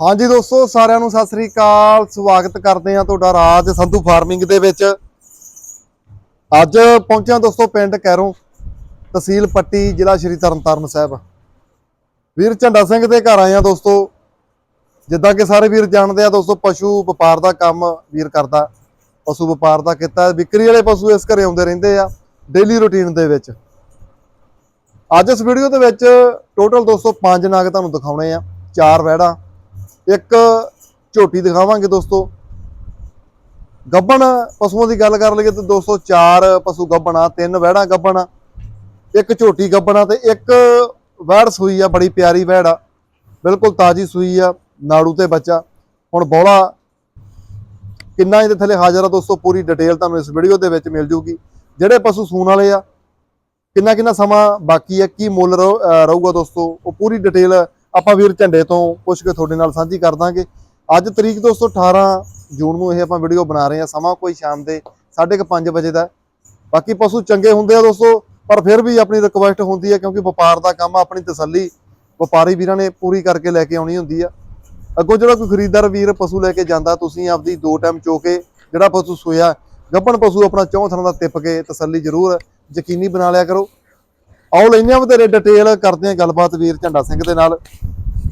ਹਾਂਜੀ ਦੋਸਤੋ, ਸਾਰਿਆਂ ਨੂੰ ਸਤਿ ਸ੍ਰੀ ਅਕਾਲ। ਸਵਾਗਤ ਕਰਦੇ ਆ ਤੁਹਾਡਾ ਰਾਜ ਸੰਧੂ ਫਾਰਮਿੰਗ ਦੇ ਵਿੱਚ। ਅੱਜ ਪਹੁੰਚਿਆ ਦੋਸਤੋ ਪਿੰਡ ਕੈਰੋਂ ਤਹਿਸੀਲ ਪੱਟੀ, ਜ਼ਿਲ੍ਹਾ ਸ਼੍ਰੀ ਤਰਨਤਾਰਨ ਸਾਹਿਬ। ਵੀਰ ਝੰਡਾ ਸਿੰਘ ਦੇ ਘਰ ਆਏ ਆ ਦੋਸਤੋ। ਜਿੱਦਾਂ ਕਿ ਸਾਰੇ ਵੀਰ ਜਾਣਦੇ ਆ ਦੋਸਤੋ, ਪਸ਼ੂ ਵਪਾਰ ਦਾ ਕੰਮ ਵੀਰ ਕਰਦਾ। ਪਸ਼ੂ ਵਪਾਰ ਦਾ ਕੀਤਾ, ਵਿਕਰੀ ਵਾਲੇ ਪਸ਼ੂ ਇਸ ਘਰੇ ਆਉਂਦੇ ਰਹਿੰਦੇ ਆ ਡੇਲੀ ਰੁਟੀਨ ਦੇ ਵਿੱਚ। ਅੱਜ ਇਸ ਵੀਡੀਓ ਦੇ ਵਿੱਚ ਟੋਟਲ ਦੋਸਤੋ ਪੰਜ ਨਾਗ ਤੁਹਾਨੂੰ ਦਿਖਾਉਣੇ ਆ, ਚਾਰ ਵਹਿੜਾ ਇੱਕ ਝੋਟੀ ਦਿਖਾਵਾਂਗੇ ਦੋਸਤੋ। ਗੱਬਣ ਪਸ਼ੂਆਂ ਦੀ ਗੱਲ ਕਰ ਲਈਏ ਤਾਂ ਦੋਸਤੋ ਚਾਰ ਪਸ਼ੂ ਗੱਬਣ ਆ, ਤਿੰਨ ਵਹਿੜਾ ਗੱਬਣ ਇੱਕ ਝੋਟੀ ਗੱਬਣ ਆ ਤੇ ਇੱਕ ਵਹਿੜ ਸੂਈ ਆ, ਬੜੀ ਪਿਆਰੀ ਵਹਿੜ ਆ। ਬਿਲਕੁਲ ਤਾਜੀ ਸੂਈ ਆ, ਨਾੜੂ ਤੇ ਬੱਚਾ। ਹੁਣ ਬੋਲਾ ਕਿੰਨਾ ਇਹਦੇ ਥੱਲੇ ਹਾਜ਼ਰ ਆ ਦੋਸਤੋ, ਪੂਰੀ ਡਿਟੇਲ ਤੁਹਾਨੂੰ ਇਸ ਵੀਡੀਓ ਦੇ ਵਿੱਚ ਮਿਲ ਜੂਗੀ। ਜਿਹੜੇ ਪਸ਼ੂ ਸੂਣ ਵਾਲੇ ਆ ਕਿੰਨਾ ਕਿੰਨਾ ਸਮਾਂ ਬਾਕੀ ਹੈ ਕੀ ਮੁੱਲ ਰਹੂ- ਰਹੂਗਾ ਦੋਸਤੋ, ਉਹ ਪੂਰੀ ਡਿਟੇਲ ਆਪਾਂ ਵੀਰ ਝੰਡੇ ਤੋਂ ਪੁੱਛ ਕੇ ਤੁਹਾਡੇ ਨਾਲ ਸਾਂਝੀ ਕਰ ਦਾਂਗੇ। ਅੱਜ ਤਰੀਕ ਦੋਸਤੋ 18 ਜੂਨ ਨੂੰ ਇਹ ਆਪਾਂ ਵੀਡੀਓ ਬਣਾ ਰਹੇ ਹਾਂ। ਸਮਾਂ ਕੋਈ ਸ਼ਾਮ ਦੇ 5:30 ਵਜੇ ਦਾ ਬਾਕੀ ਪਸ਼ੂ ਚੰਗੇ ਹੁੰਦੇ ਆ ਦੋਸਤੋ, ਪਰ ਫਿਰ ਵੀ ਆਪਣੀ ਰਿਕੁਐਸਟ ਹੁੰਦੀ ਹੈ ਕਿਉਂਕਿ ਵਪਾਰ ਦਾ ਕੰਮ ਆਪਣੀ ਤਸੱਲੀ ਵਪਾਰੀ ਵੀਰਾਂ ਨੇ ਪੂਰੀ ਕਰਕੇ ਲੈ ਕੇ ਆਉਣੀ ਹੁੰਦੀ ਆ। ਅੱਗੋਂ ਜਿਹੜਾ ਕੋਈ ਖਰੀਦਦਾਰ ਵੀਰ ਪਸ਼ੂ ਲੈ ਕੇ ਜਾਂਦਾ, ਤੁਸੀਂ ਆਪਦੀ ਦੋ ਟਾਈਮ ਚੋ ਕੇ ਜਿਹੜਾ ਪਸ਼ੂ ਸੋਇਆ, ਗੱਭਣ ਪਸ਼ੂ ਆਪਣਾ ਚੌਂ ਥਾਂ ਦਾ ਟਿੱਪ ਕੇ ਤਸੱਲੀ ਜ਼ਰੂਰ ਯਕੀਨੀ ਬਣਾ ਲਿਆ ਕਰੋ। ਆਓ ਲੈਂਦੇ ਆ ਵਧੇਰੇ ਡਿਟੇਲ ਕਰਦੇ ਆ ਗੱਲਬਾਤ ਵੀਰ ਝੰਡਾ ਸਿੰਘ ਦੇ ਨਾਲ।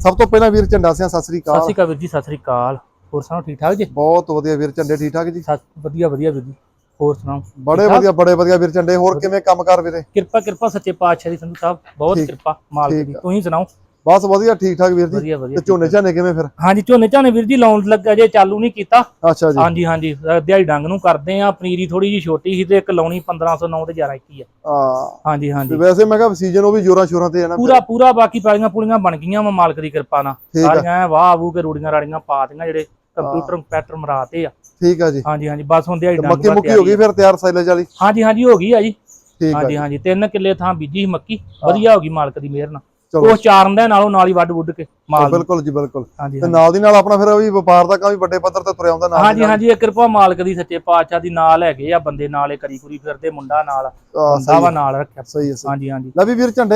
ਸਭ ਤੋਂ ਪਹਿਲਾਂ ਵੀਰ ਝੰਡਾ ਸਿੰਘ ਸਤਿ ਸ੍ਰੀ ਸਤਿ ਅਕਾਲ ਸ਼੍ਰੀ ਅਕਾਲ ਵੀਰ ਜੀ ਸਤਿ ਸ਼੍ਰੀ ਅਕਾਲ। ਹੋਰ ਸੁਣਾਓ ਠੀਕ ਠਾਕ ਜੀ? ਬਹੁਤ ਵਧੀਆ ਵੀਰ ਝੰਡੇ ਠੀਕ ਠਾਕ ਜੀ? ਸਤ ਵਧੀਆ ਵਧੀਆ ਵੀਰ ਜੀ। ਹੋਰ ਸੁਣਾਓ? ਬੜੇ? ਵਧੀਆ ਬੜੇ ਵਧੀਆ ਵੀਰ ਝੰਡੇ। ਹੋਰ ਕਿਵੇਂ ਕੰਮ ਕਰ ਵੀਰੇ? ਕਿਰਪਾ ਕਿਰਪਾ ਸੱਚੇ ਪਾਤਸ਼ਾਹ ਦੀ ਸੰਧੂ ਸਾਹਿਬ ਬਹੁਤ ਕਿਰਪਾ ਮਾਲਕ ਦੀ। ਤੁਸੀਂ ਸੁਣਾਓ? ਬਸ ਵਧੀਆ ਠੀਕ ਠਾਕ ਵੀਰ ਜੀ। ਵਧੀਆ ਵਧੀਆ ਤੇ ਝੋਨੇ ਝਾਨੇ ਕਿਵੇਂ ਫਿਰ? ਹਾਂਜੀ ਝੋਨੇ ਝਾਨੇ ਵੀਰ ਜੀ ਲਾਉਣ ਲੱਗਾ ਜੇ ਚਾਲੂ ਨਹੀਂ ਕੀਤਾ। ਅੱਛਾ ਜੀ। ਹਾਂਜੀ ਹਾਂਜੀ ਦਿਹਾੜੀ ਡੰਗ ਨੂੰ ਕਰਦੇ ਆ। ਪਨੀਰੀ ਥੋੜੀ ਜੀ ਛੋਟੀ ਸੀ ਤੇ ਇੱਕ ਲਾਉਣੀ 1509 ਤੇ 1121 ਆ। ਹਾਂ। ਹਾਂਜੀ ਹਾਂਜੀ। ਵੈਸੇ ਮੈਂ ਕਿਹਾ ਸੀਜ਼ਨ ਉਹ ਵੀ ਜੋਰਾਂ ਸ਼ੋਰਾਂ ਤੇ ਹੈ ਨਾ ਪੂਰਾ ਪੂਰਾ ਬਾਕੀ ਪਾਲੀਆਂ ਪੁਲੀਆਂ ਬਣ ਗਈਆਂ ਵਾ ਮਾਲਕ ਦੀ ਕਿਰਪਾ ਨਾਲ। ਆ। ਸਾਰੀਆਂ ਵਾਹ ਵੂ ਕੇ ਰੂੜੀਆਂ ਰਾੜੀਆਂ ਪਾਤੀਆਂ ਜਿਹੜੇ ਕੰਪਿਊਟਰ ਪੈਟਰਨ ਮਰਾਤੇ ਆ। ਠੀਕ ਆ ਜੀ। ਹਾਂਜੀ ਹਾਂਜੀ ਬਸ ਹੁਣ ਦਿਹਾੜੀ ਡੰਗ ਮੱਕੀ ਮੁੱਕੀ ਹੋ ਗਈ ਆ। ਫਿਰ ਤਿਆਰ ਸਾਈਲੇਜ ਵਾਲੀ? ਹਾਂਜੀ ਹਾਂਜੀ ਹੋ ਗਈ ਆ ਜੀ। ਆ ਹਾਂਜੀ ਹਾਂਜੀ ਤਿੰਨ ਕਿੱਲੇ ਥਾਂ ਬੀਜੀ ਸੀ ਮੱਕੀ। ਵਧੀਆ ਹੋ ਗਈ ਮਾਲਕ ਦੀ ਮਿਹਰ ਨਾਲ। ਉਹ ਚਾਰਨ ਦੇ ਨਾਲੋਂ ਨਾਲ ਹੀ ਵੱਢ ਵੁੱਢ ਕੇ। ਮਾਲ। ਬਿਲਕੁਲ ਜੀ ਬਿਲਕੁਲ। ਤੇ ਨਾਲ ਦੀ ਨਾਲ ਆਪਣਾ ਫਿਰ ਵੀ ਵਪਾਰ ਦਾ ਕੰਮ ਵੀ ਵੱਡੇ ਪੱਧਰ ਤੇ ਤੁਰਿਆ ਆਉਂਦਾ ਨਾਲ ਹਾਂਜੀ। ਹਾਂਜੀ ਇਹ ਕਿਰਪਾ ਮਾਲਕ ਦੀ ਸੱਚੇ ਪਾਤਸ਼ਾਹ ਦੀ ਨਾਲ ਹੈਗੇ ਆ ਬੰਦੇ ਨਾਲ ਇਹ ਕਰੀ ਕੁਰੀ ਫਿਰਦੇ ਮੁੰਡਾ ਨਾਲ ਆਹ, ਮੁੰਡਾ ਵਾ ਨਾਲ ਰੱਖਿਆ। ਸਹੀ ਹੈ ਹਾਂਜੀ ਹਾਂਜੀ। ਲੈ ਵੀ ਵੀਰ ਝੰਡੇ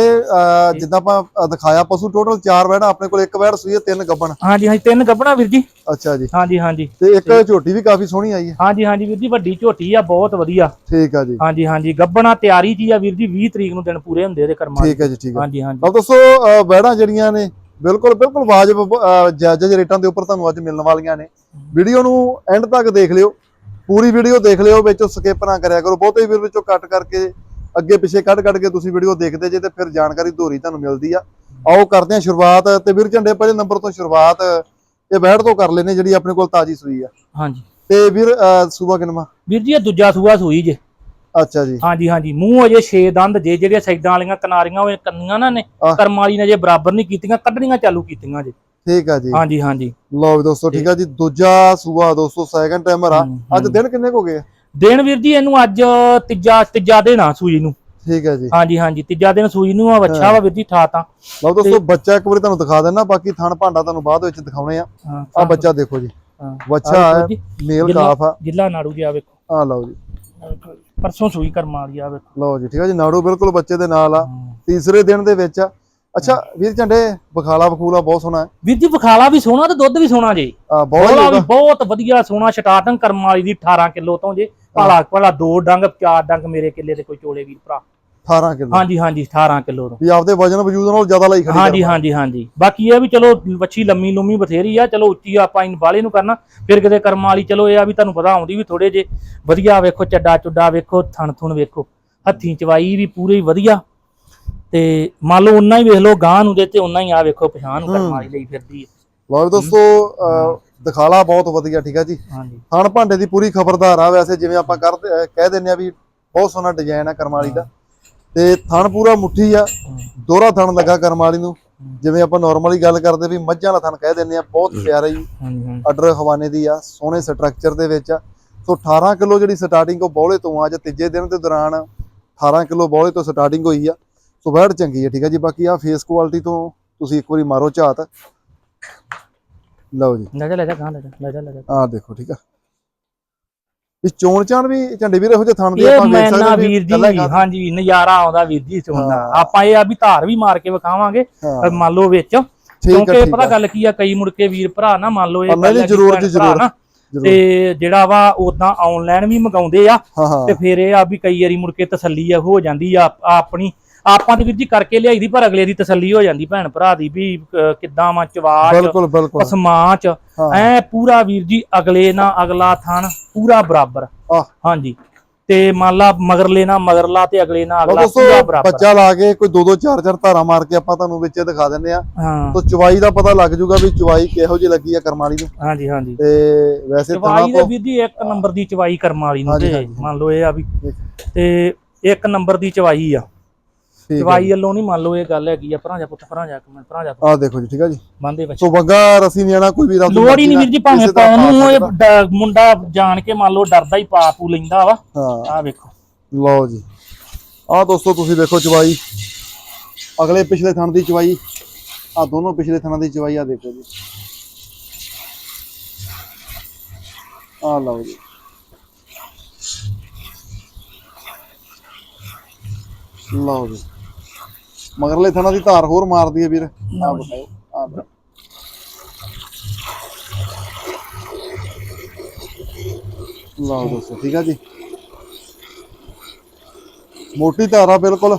ਜਿੱਦਾਂ ਆਪਾਂ ਦਿਖਾਇਆ ਪਸ਼ੂ ਟੋਟਲ 4 ਵੈੜਾ ਆਪਣੇ ਕੋਲ ਇੱਕ ਵੈੜ ਸੂਈ ਹੈ ਤਿੰਨ ਗੱਬਣ। ਹਾਂਜੀ ਹਾਂਜੀ ਤਿੰਨ ਗੱਭਣਾ ਵੀਰ ਜੀ। ਅੱਛਾ ਜੀ। ਹਾਂਜੀ ਹਾਂਜੀ। ਤੇ ਇੱਕ ਝੋਟੀ ਵੀ ਕਾਫੀ ਸੋਹਣੀ ਆਈ ਹੈ। ਹਾਂਜੀ ਹਾਂਜੀ ਵੀਰ ਜੀ ਵੱਡੀ ਝੋਟੀ ਆ ਬਹੁਤ ਵਧੀਆ। ਠੀਕ ਆ ਜੀ। ਹਾਂਜੀ ਹਾਂਜੀ ਗੱਭਣਾ ਤਿਆਰੀ ਜੀ ਆ ਵੀਰ ਜੀ 20 ਤਰੀਕ ਨੂੰ ਦਿਨ ਪੂਰੇ ਹੁੰਦੇ ਇਹਦੇ ਕਰਮਾਂ। ਠੀਕ ਹੈ ਜੀ ਠੀਕ ਹੈ ਹਾਂਜੀ ਹਾਂਜੀ। ਲਓ ਦੋਸਤੋ ਵੈੜਾਂ ਜਿਹੜੀਆਂ ਨੇ ਬਿਲਕੁਲ ਬਿਲਕੁਲ ਵਾਜਬ ਜਾਇਜ਼ ਰੇਟਾਂ ਦੇ ਉੱਪਰ ਤੁਹਾਨੂੰ ਅੱਜ ਮਿਲਣ ਵਾਲੀਆਂ ਨੇ। ਵੀਡੀਓ ਨੂੰ ਐਂਡ ਤੱਕ ਦੇਖ ਲਿਓ। ਪੂਰੀ ਵੀਡੀਓ ਦੇਖ ਲਿਓ ਵਿੱਚੋਂ ਸਕਿਪ ਨਾ ਕਰਿਆ ਕਰੋ। ਬਹੁਤੇ ਵੀਰ ਵਿੱਚੋਂ ਕੱਟ ਕਰਕੇ ਅੱਗੇ ਪਿੱਛੇ ਕੱਢ ਕੱਢ ਕੇ ਤੁਸੀਂ ਵੀਡੀਓ ਦੇਖਦੇ ਜੇ ਤੇ ਫਿਰ ਜਾਣਕਾਰੀ ਧੋਰੀ ਤੁਹਾਨੂੰ ਮਿਲਦੀ ਆ। ਆਓ ਕਰਦੇ ਹਾਂ ਸ਼ੁਰੂਆਤ ਤੇ ਵੀਰ ਝੰਡੇ ਪਹਿਲੇ ਨੰਬਰ ਤੋਂ ਸ਼ੁਰੂਆਤ ਇਹ ਵੈੜ ਤੋਂ ਕਰ ਲੈਨੇ ਜਿਹੜੀ ਆਪਣੇ ਕੋਲ ਤਾਜੀ ਸੂਈ ਆ। ਹਾਂਜੀ। ਤੇ ਵੀਰ ਸੂਬਾ ਕਿਨਮਾ ਵੀਰ ਜੀ ਇਹ ਦੂਜਾ ਸੂਆ ਸੂਈ ਜੇ। ਅੱਛਾ ਜੀ। ਹਾਂਜੀ ਹਾਂਜੀ। ਮੂੰਹ ਅਜੇ 6 ਦੰਦ ਜੇ ਜਿਹੜੀਆਂ ਸਾਈਡਾਂ ਵਾਲੀਆਂ ਕਿਨਾਰੀਆਂ ਉਹ ਕੰਨੀਆਂ ਨਾ ਨੇ। ਕਰਮ ਵਾਲੀ ਨੇ ਜੇ ਬਰਾਬਰ ਨਹੀਂ ਕੀਤੀਆਂ ਕੱਢਣੀਆਂ ਚਾਲੂ ਕੀਤੀਆਂ ਜੇ ਠੀਕ ਆ ਜੀ। ਹਾਂਜੀ ਹਾਂਜੀ। ਲਓ ਦੋਸਤੋ ਠੀਕ ਆ ਜੀ। ਦੂਜਾ ਸੂਆ ਦੋਸਤੋ ਸੈਕੰਡ ਟਾਈਮਰ ਆ। ਅੱਜ ਦਿਨ ਕਿੰਨੇ ਕੁ ਹੋ ਗਏ? ਦਿਨ ਵੀਰ ਜੀ ਇਹਨੂੰ ਅੱਜ ਤੀਜਾ ਤੀਜਾ ਦਿਨ ਆ ਸੂਈ ਨੂੰ। ਠੀਕ ਹੈ ਜੀ। ਹਾਂਜੀ ਹਾਂਜੀ। ਤੀਜਾ ਦਿਨ ਸੂਈ ਨੂੰ ਆ ਵੱਛਾ ਵਾ ਵੀਰ ਜੀ ਠਾ ਤਾਂ। ਲਓ ਦੋਸਤੋ ਬੱਚਾ ਇੱਕ ਵਾਰੀ ਤੁਹਾਨੂੰ ਦਿਖਾ ਦੇਣਾ ਬਾਕੀ ਥਣ ਭਾਂਡਾ ਤੁਹਾਨੂੰ ਬਾਅਦ ਵਿੱਚ ਦਿਖਾਉਣੇ ਆ। ਆ ਬੱਚਾ ਦੇਖੋ ਜੀ। ਬੱਚਾ ਮੇਲ ਕਾਫ ਆ। ਜਿੱਲਾ ਨਾੜੂ ਜੀ ਆ ਵੇਖੋ। ਆ ਲਓ ਜੀ, ਪਰਸੋਂ ਸੂਈ ਕਰਮ ਵਾਲੀ ਆ ਵੇਖੋ। ਲਓ ਜੀ ਠੀਕ ਹੈ ਜੀ ਨਾੜੂ ਬਿਲਕੁਲ ਬੱਚੇ ਦੇ ਨਾਲ ਆ। ਤੀਸਰੇ ਦਿਨ ਦੇ ਵਿੱਚ ਆ। ਅੱਛਾ ਵੀਰ ਝੰਡੇ ਬਖਾਲਾ ਬਖੂਲਾ ਬਹੁਤ ਸੋਹਣਾ ਹੈ। ਵੀਰ ਜੀ ਬਖਾਲਾ ਵੀ ਸੋਹਣਾ ਤੇ ਦੁੱਧ ਵੀ ਸੋਹਣਾ ਜੇ? ਆ ਬਹੁਤ ਵੀ ਬਹੁਤ ਵਧੀਆ ਸੋਹਣਾ ਸਟਾਰਟਿੰਗ ਕਰਮ ਵਾਲੀ ਦੀ 18 ਕਿਲੋ ਤੋਂ ਜੇ। ਭਲਾ ਭਲਾ ਦੋ ਡੰਗ ਚਾਰ ਡੰਗ ਮੇਰੇ ਕਿੱਲੇ ਦੇ ਕੋਈ ਚੋਲੇ ਵੀਰ ਭਰਾ। 18 ਕਿਲੋ। ਹਾਂਜੀ ਹਾਂਜੀ 18 ਕਿਲੋ ਤੋਂ। ਵੀ ਆਪਦੇ ਵਜਨ ਵਜੂਦ ਨਾਲੋਂ ਜ਼ਿਆਦਾ ਲਈ ਖੜੀ ਹਾਂਜੀ ਹਾਂਜੀ ਹਾਂਜੀ। ਬਾਕੀ ਇਹ ਵੀ ਚਲੋ ਵੱਛੀ ਲੰਮੀ ਲੰਮੀ ਬਥੇਰੀ ਆ ਚਲੋ ਉੱਚੀ ਆਪਾਂ ਇਨ ਬਾਲੇ ਨੂੰ ਕਰਨਾ। ਫਿਰ ਕਿਤੇ ਕਰਮਾਂ ਵਾਲੀ ਚਲੋ ਇਹ ਆ ਵੀ ਤੁਹਾਨੂੰ ਪਤਾ ਆਉਂਦੀ ਵੀ ਥੋੜੇ ਜੇ ਵਧੀਆ ਵੇਖੋ ਚੱਡਾ ਚੁੱਡਾ ਵੇਖੋ ਥਣ ਥੁਣ ਵੇਖੋ। ਹੱਥੀਂ ਚਵਾਈ ਵੀ ਪੂਰੀ ਵਧੀਆ। ਤੇ ਮੰਨ ਲਓ ਉਨਾ ਹੀ ਵੇਖ ਲਓ ਗਾਂ ਨੂੰ ਦੇ ਤੇ ਉਨਾ ਹੀ ਆ ਵੇਖੋ ਪਛਾਣ ਨੂੰ ਕਰਮਾਂ ਵਾਲੀ ਲਈ ਫਿਰਦੀ ਹੈ ਲਓ ਜੀ ਦੋਸਤੋ ਦਿਖਾਲਾ ਬਹੁਤ ਵਧੀਆ ਠੀਕ ਹੈ ਜੀ? ਹਾਂਜੀ। ਥਣ ਭਾਂਡੇ ਦੀ ਪੂਰੀ ਖਬਰਦਾਰ ਆ ਵੈਸੇ ਜਿਵੇਂ ਆਪਾਂ ਕਰਦੇ ਕਹਿ ਦਿੰਨੇ ਆ ਵੀ ਬਹੁਤ ਸੋਹਣਾ ਡਿਜ਼ਾਈਨ ਆ ਕਰਮਾਲੀ ਦਾ। ਤੇ ਥਣ ਪੂਰਾ ਮੁੱਠੀ ਆ ਦੋਹਰਾ ਥਣ ਲੱਗਾ ਕਰਮਾਲੀ ਨੂੰ। ਜਿਵੇਂ ਆਪਾਂ ਨਾਰਮਲੀ ਗੱਲ ਕਰਦੇ ਵੀ ਮੱਝਾਂ ਵਾਲਾ ਥਣ ਕਹਿ ਦਿੰਨੇ ਆ ਬਹੁਤ ਪਿਆਰਾ ਜੀ। ਆਰਡਰ ਹਵਾਨੇ ਦੀ ਆ ਸੋਹਣੇ ਸਟਰਕਚਰ ਦੇ ਵਿੱਚ ਆ। ਸੋ 18 ਕਿਲੋ ਜਿਹੜੀ ਸਟਾਰਟਿੰਗ ਉਹ ਬੌਲੇ ਤੋਂ ਆ ਅੱਜ ਤੀਜੇ ਦਿਨ ਦੇ ਦੌਰਾਨ 18 ਕਿਲੋ ਬੌਲੇ ਤੋਂ ਸਟਾਰਟਿੰਗ ਹੋਈ ਆ। ਸੋ ਵੈੜ ਚੰਗੀ ਆ ਠੀਕ ਆ ਜੀ। ਬਾਕੀ ਆ ਫੇਸ ਕੁਆਲਿਟੀ ਤੋਂ ਤੁਸੀਂ ਇੱਕ ਵਾਰੀ ਮਾਰੋ ਝਾਤ। ਲਓ ਜੀ। ਲੈ ਜਾ ਲੈ ਜਾ ਗਾਂ ਲੈ ਜਾ ਲੈ ਜਾ ਲੈ ਜਾ। ਆ ਦੇਖੋ ਠੀਕ ਆ। ਵੀ ਚੋਣ ਚਾਣ ਵੀ ਝੰਡੇ ਵੀਰ ਇਹੋ ਜਿਹੇ ਥਣ ਦੇ ਆਪਾਂ ਵੇਖ ਸਕਦੇ ਵੀਰ ਜੀ ਹਾਂਜੀ ਨਜ਼ਾਰਾ ਆਉਂਦਾ ਵੀਰ ਜੀ ਹਾਂ। ਆਪਾਂ ਇਹ ਆ ਵੀ ਧਾਰ ਵੀ ਮਾਰ ਕੇ ਵਿਖਾਵਾਂਗੇ ਮੰਨ ਲਓ ਵਿੱਚ ਕਿਉਂਕਿ ਪਤਾ। ਗੱਲ ਕੀ ਆ ਕਈ ਮੁੜ ਕੇ ਵੀਰ ਭਰਾ ਨਾ ਮੰਨ ਲਓ ਇਹ ਹੈਗੀ ਜ਼ਰੂਰ ਜੀ, ਜ਼ਰੂਰ। ਤੇ ਜਿਹੜਾ ਵਾ ਉਦਾਂ ਆਨਲਾਈਨ ਵੀ ਮੰਗਾਉਂਦੇ ਆ ਤੇ ਫਿਰ ਇਹ ਆ ਵੀ ਕਈ ਵਾਰੀ ਮੁੜ ਕੇ ਤਸੱਲੀ ਆ ਹੋ ਜਾਂਦੀ ਆ ਆਪਣੀ ਆਪਾਂ ਤੇ ਵੀਰ ਜੀ ਕਰਕੇ ਲਿਆਈ ਦੀ ਪਰ ਅਗਲੇ ਦੀ ਤਸੱਲੀ ਹੋ ਜਾਂਦੀ ਭੈਣ ਭਰਾ ਦੀ ਵੀ ਕਿੱਦਾਂ ਵਾ ਚਵਾਚ ਬਿਲਕੁਲ ਬਿਲਕੁਲ। ਪਸਮਾਂ ਚ ਹਾਂ। ਐ ਪੂਰਾ ਵੀਰ ਜੀ ਅਗਲੇ ਨਾਲ ਅਗਲਾ ਥਣ ਪੂਰਾ ਬਰਾਬਰ। ਹਾਂਜੀ। ਤੇ ਮੰਨ ਲਾ ਮਗਰਲੇ ਨਾਲ ਮਗਰਲਾ ਤੇ ਅਗਲੇ ਨਾਲ ਲਓ ਅਗਲਾ ਪੂਰਾ ਬਰਾਬਰ। ਬੱਚਾ ਲਾ ਕੇ ਕੋਈ ਦੋ ਦੋ ਚਾਰ ਚਾਰ ਧਾਰਾਂ ਮਾਰ ਕੇ ਆਪਾਂ ਤੁਹਾਨੂੰ ਵਿੱਚ ਦਿਖਾ ਦਿੰਦੇ ਆ ਹਾਂ। ਤੋਂ ਚਵਾਈ ਦਾ ਪਤਾ ਲੱਗ ਜੂਗਾ ਵੀ ਚਵਾਈ ਕਿਹੋ ਜਿਹੀ ਲੱਗੀ ਆ ਕਰਮਾਲੀ ਨੂੰ। ਹਾਂਜੀ ਹਾਂਜੀ। ਤੇ ਵੈਸੇ ਤਾਂ ਚਵਾਈ ਦੇ ਵੀਰ ਜੀ ਇੱਕ ਨੰਬਰ ਦੀ ਚਵਾਈ ਕਰਮ ਵਾਲੀ ਨੂੰ ਤੇ। ਮੰਨ ਲਓ ਇਹ ਆ ਵੀ। ਤੇ ਇੱਕ ਨੰਬਰ ਦੀ ਚਵਾਈ ਆ। ਚਵਾਈ ਵੱਲੋਂ ਨਹੀਂ ਮੰਨ ਲਓ ਇਹ ਗੱਲ ਹੈਗੀ ਆ ਭਰਾ ਜਾ ਪੁੱਤ ਭਰਾ ਜਾ ਕਮੈਂਟ ਭਰਾ ਜਾ ਆ ਦੇਖੋ ਜੀ ਠੀਕ ਆ ਜੀ। ਬੰਦੇ ਵਿੱਚ। ਸੋ ਵੰਗਾ ਰਸੀ ਨਿਆਣਾ ਕੋਈ ਵੀ ਰੱਬ ਲੋੜ ਹੀ ਨਹੀਂ ਵੀਰ ਜੀ ਭਾਵੇਂ ਪਾਉਣ ਨੂੰ ਇਹ ਮੁੰਡਾ ਜਾਣ ਕੇ ਮੰਨ ਲਓ ਡਰਦਾ ਹੀ ਪਾ ਪੂ ਲੈਂਦਾ ਵਾ। ਆ ਵੇਖੋ। ਲਓ ਜੀ। ਆ ਦੋਸਤੋ ਤੁਸੀਂ ਵੇਖੋ ਚਵਾਈ। ਅਗਲੇ ਪਿਛਲੇ ਥਣ ਦੀ ਚਵਾਈ। ਆ ਦੋਨੋਂ ਪਿਛਲੇ ਥਣਾਂ ਦੀ ਚਵਾਈ ਆ ਦੇਖੋ ਜੀ। ਆ ਲਓ ਜੀ। ਲਓ ਜੀ। ਮਗਰਲੇ ਥਣਾਂ ਦੀ ਧਾਰ ਹੋਰ ਮਾਰਦੀ ਹੈ ਵੀਰ। ਆ ਬਤਾਓ ਆ ਬਤਾਓ। ਲਓ ਦੋਸਤੋ ਠੀਕ ਆ ਜੀ। ਮੋਟੀ ਧਾਰ ਬਿਲਕੁਲ।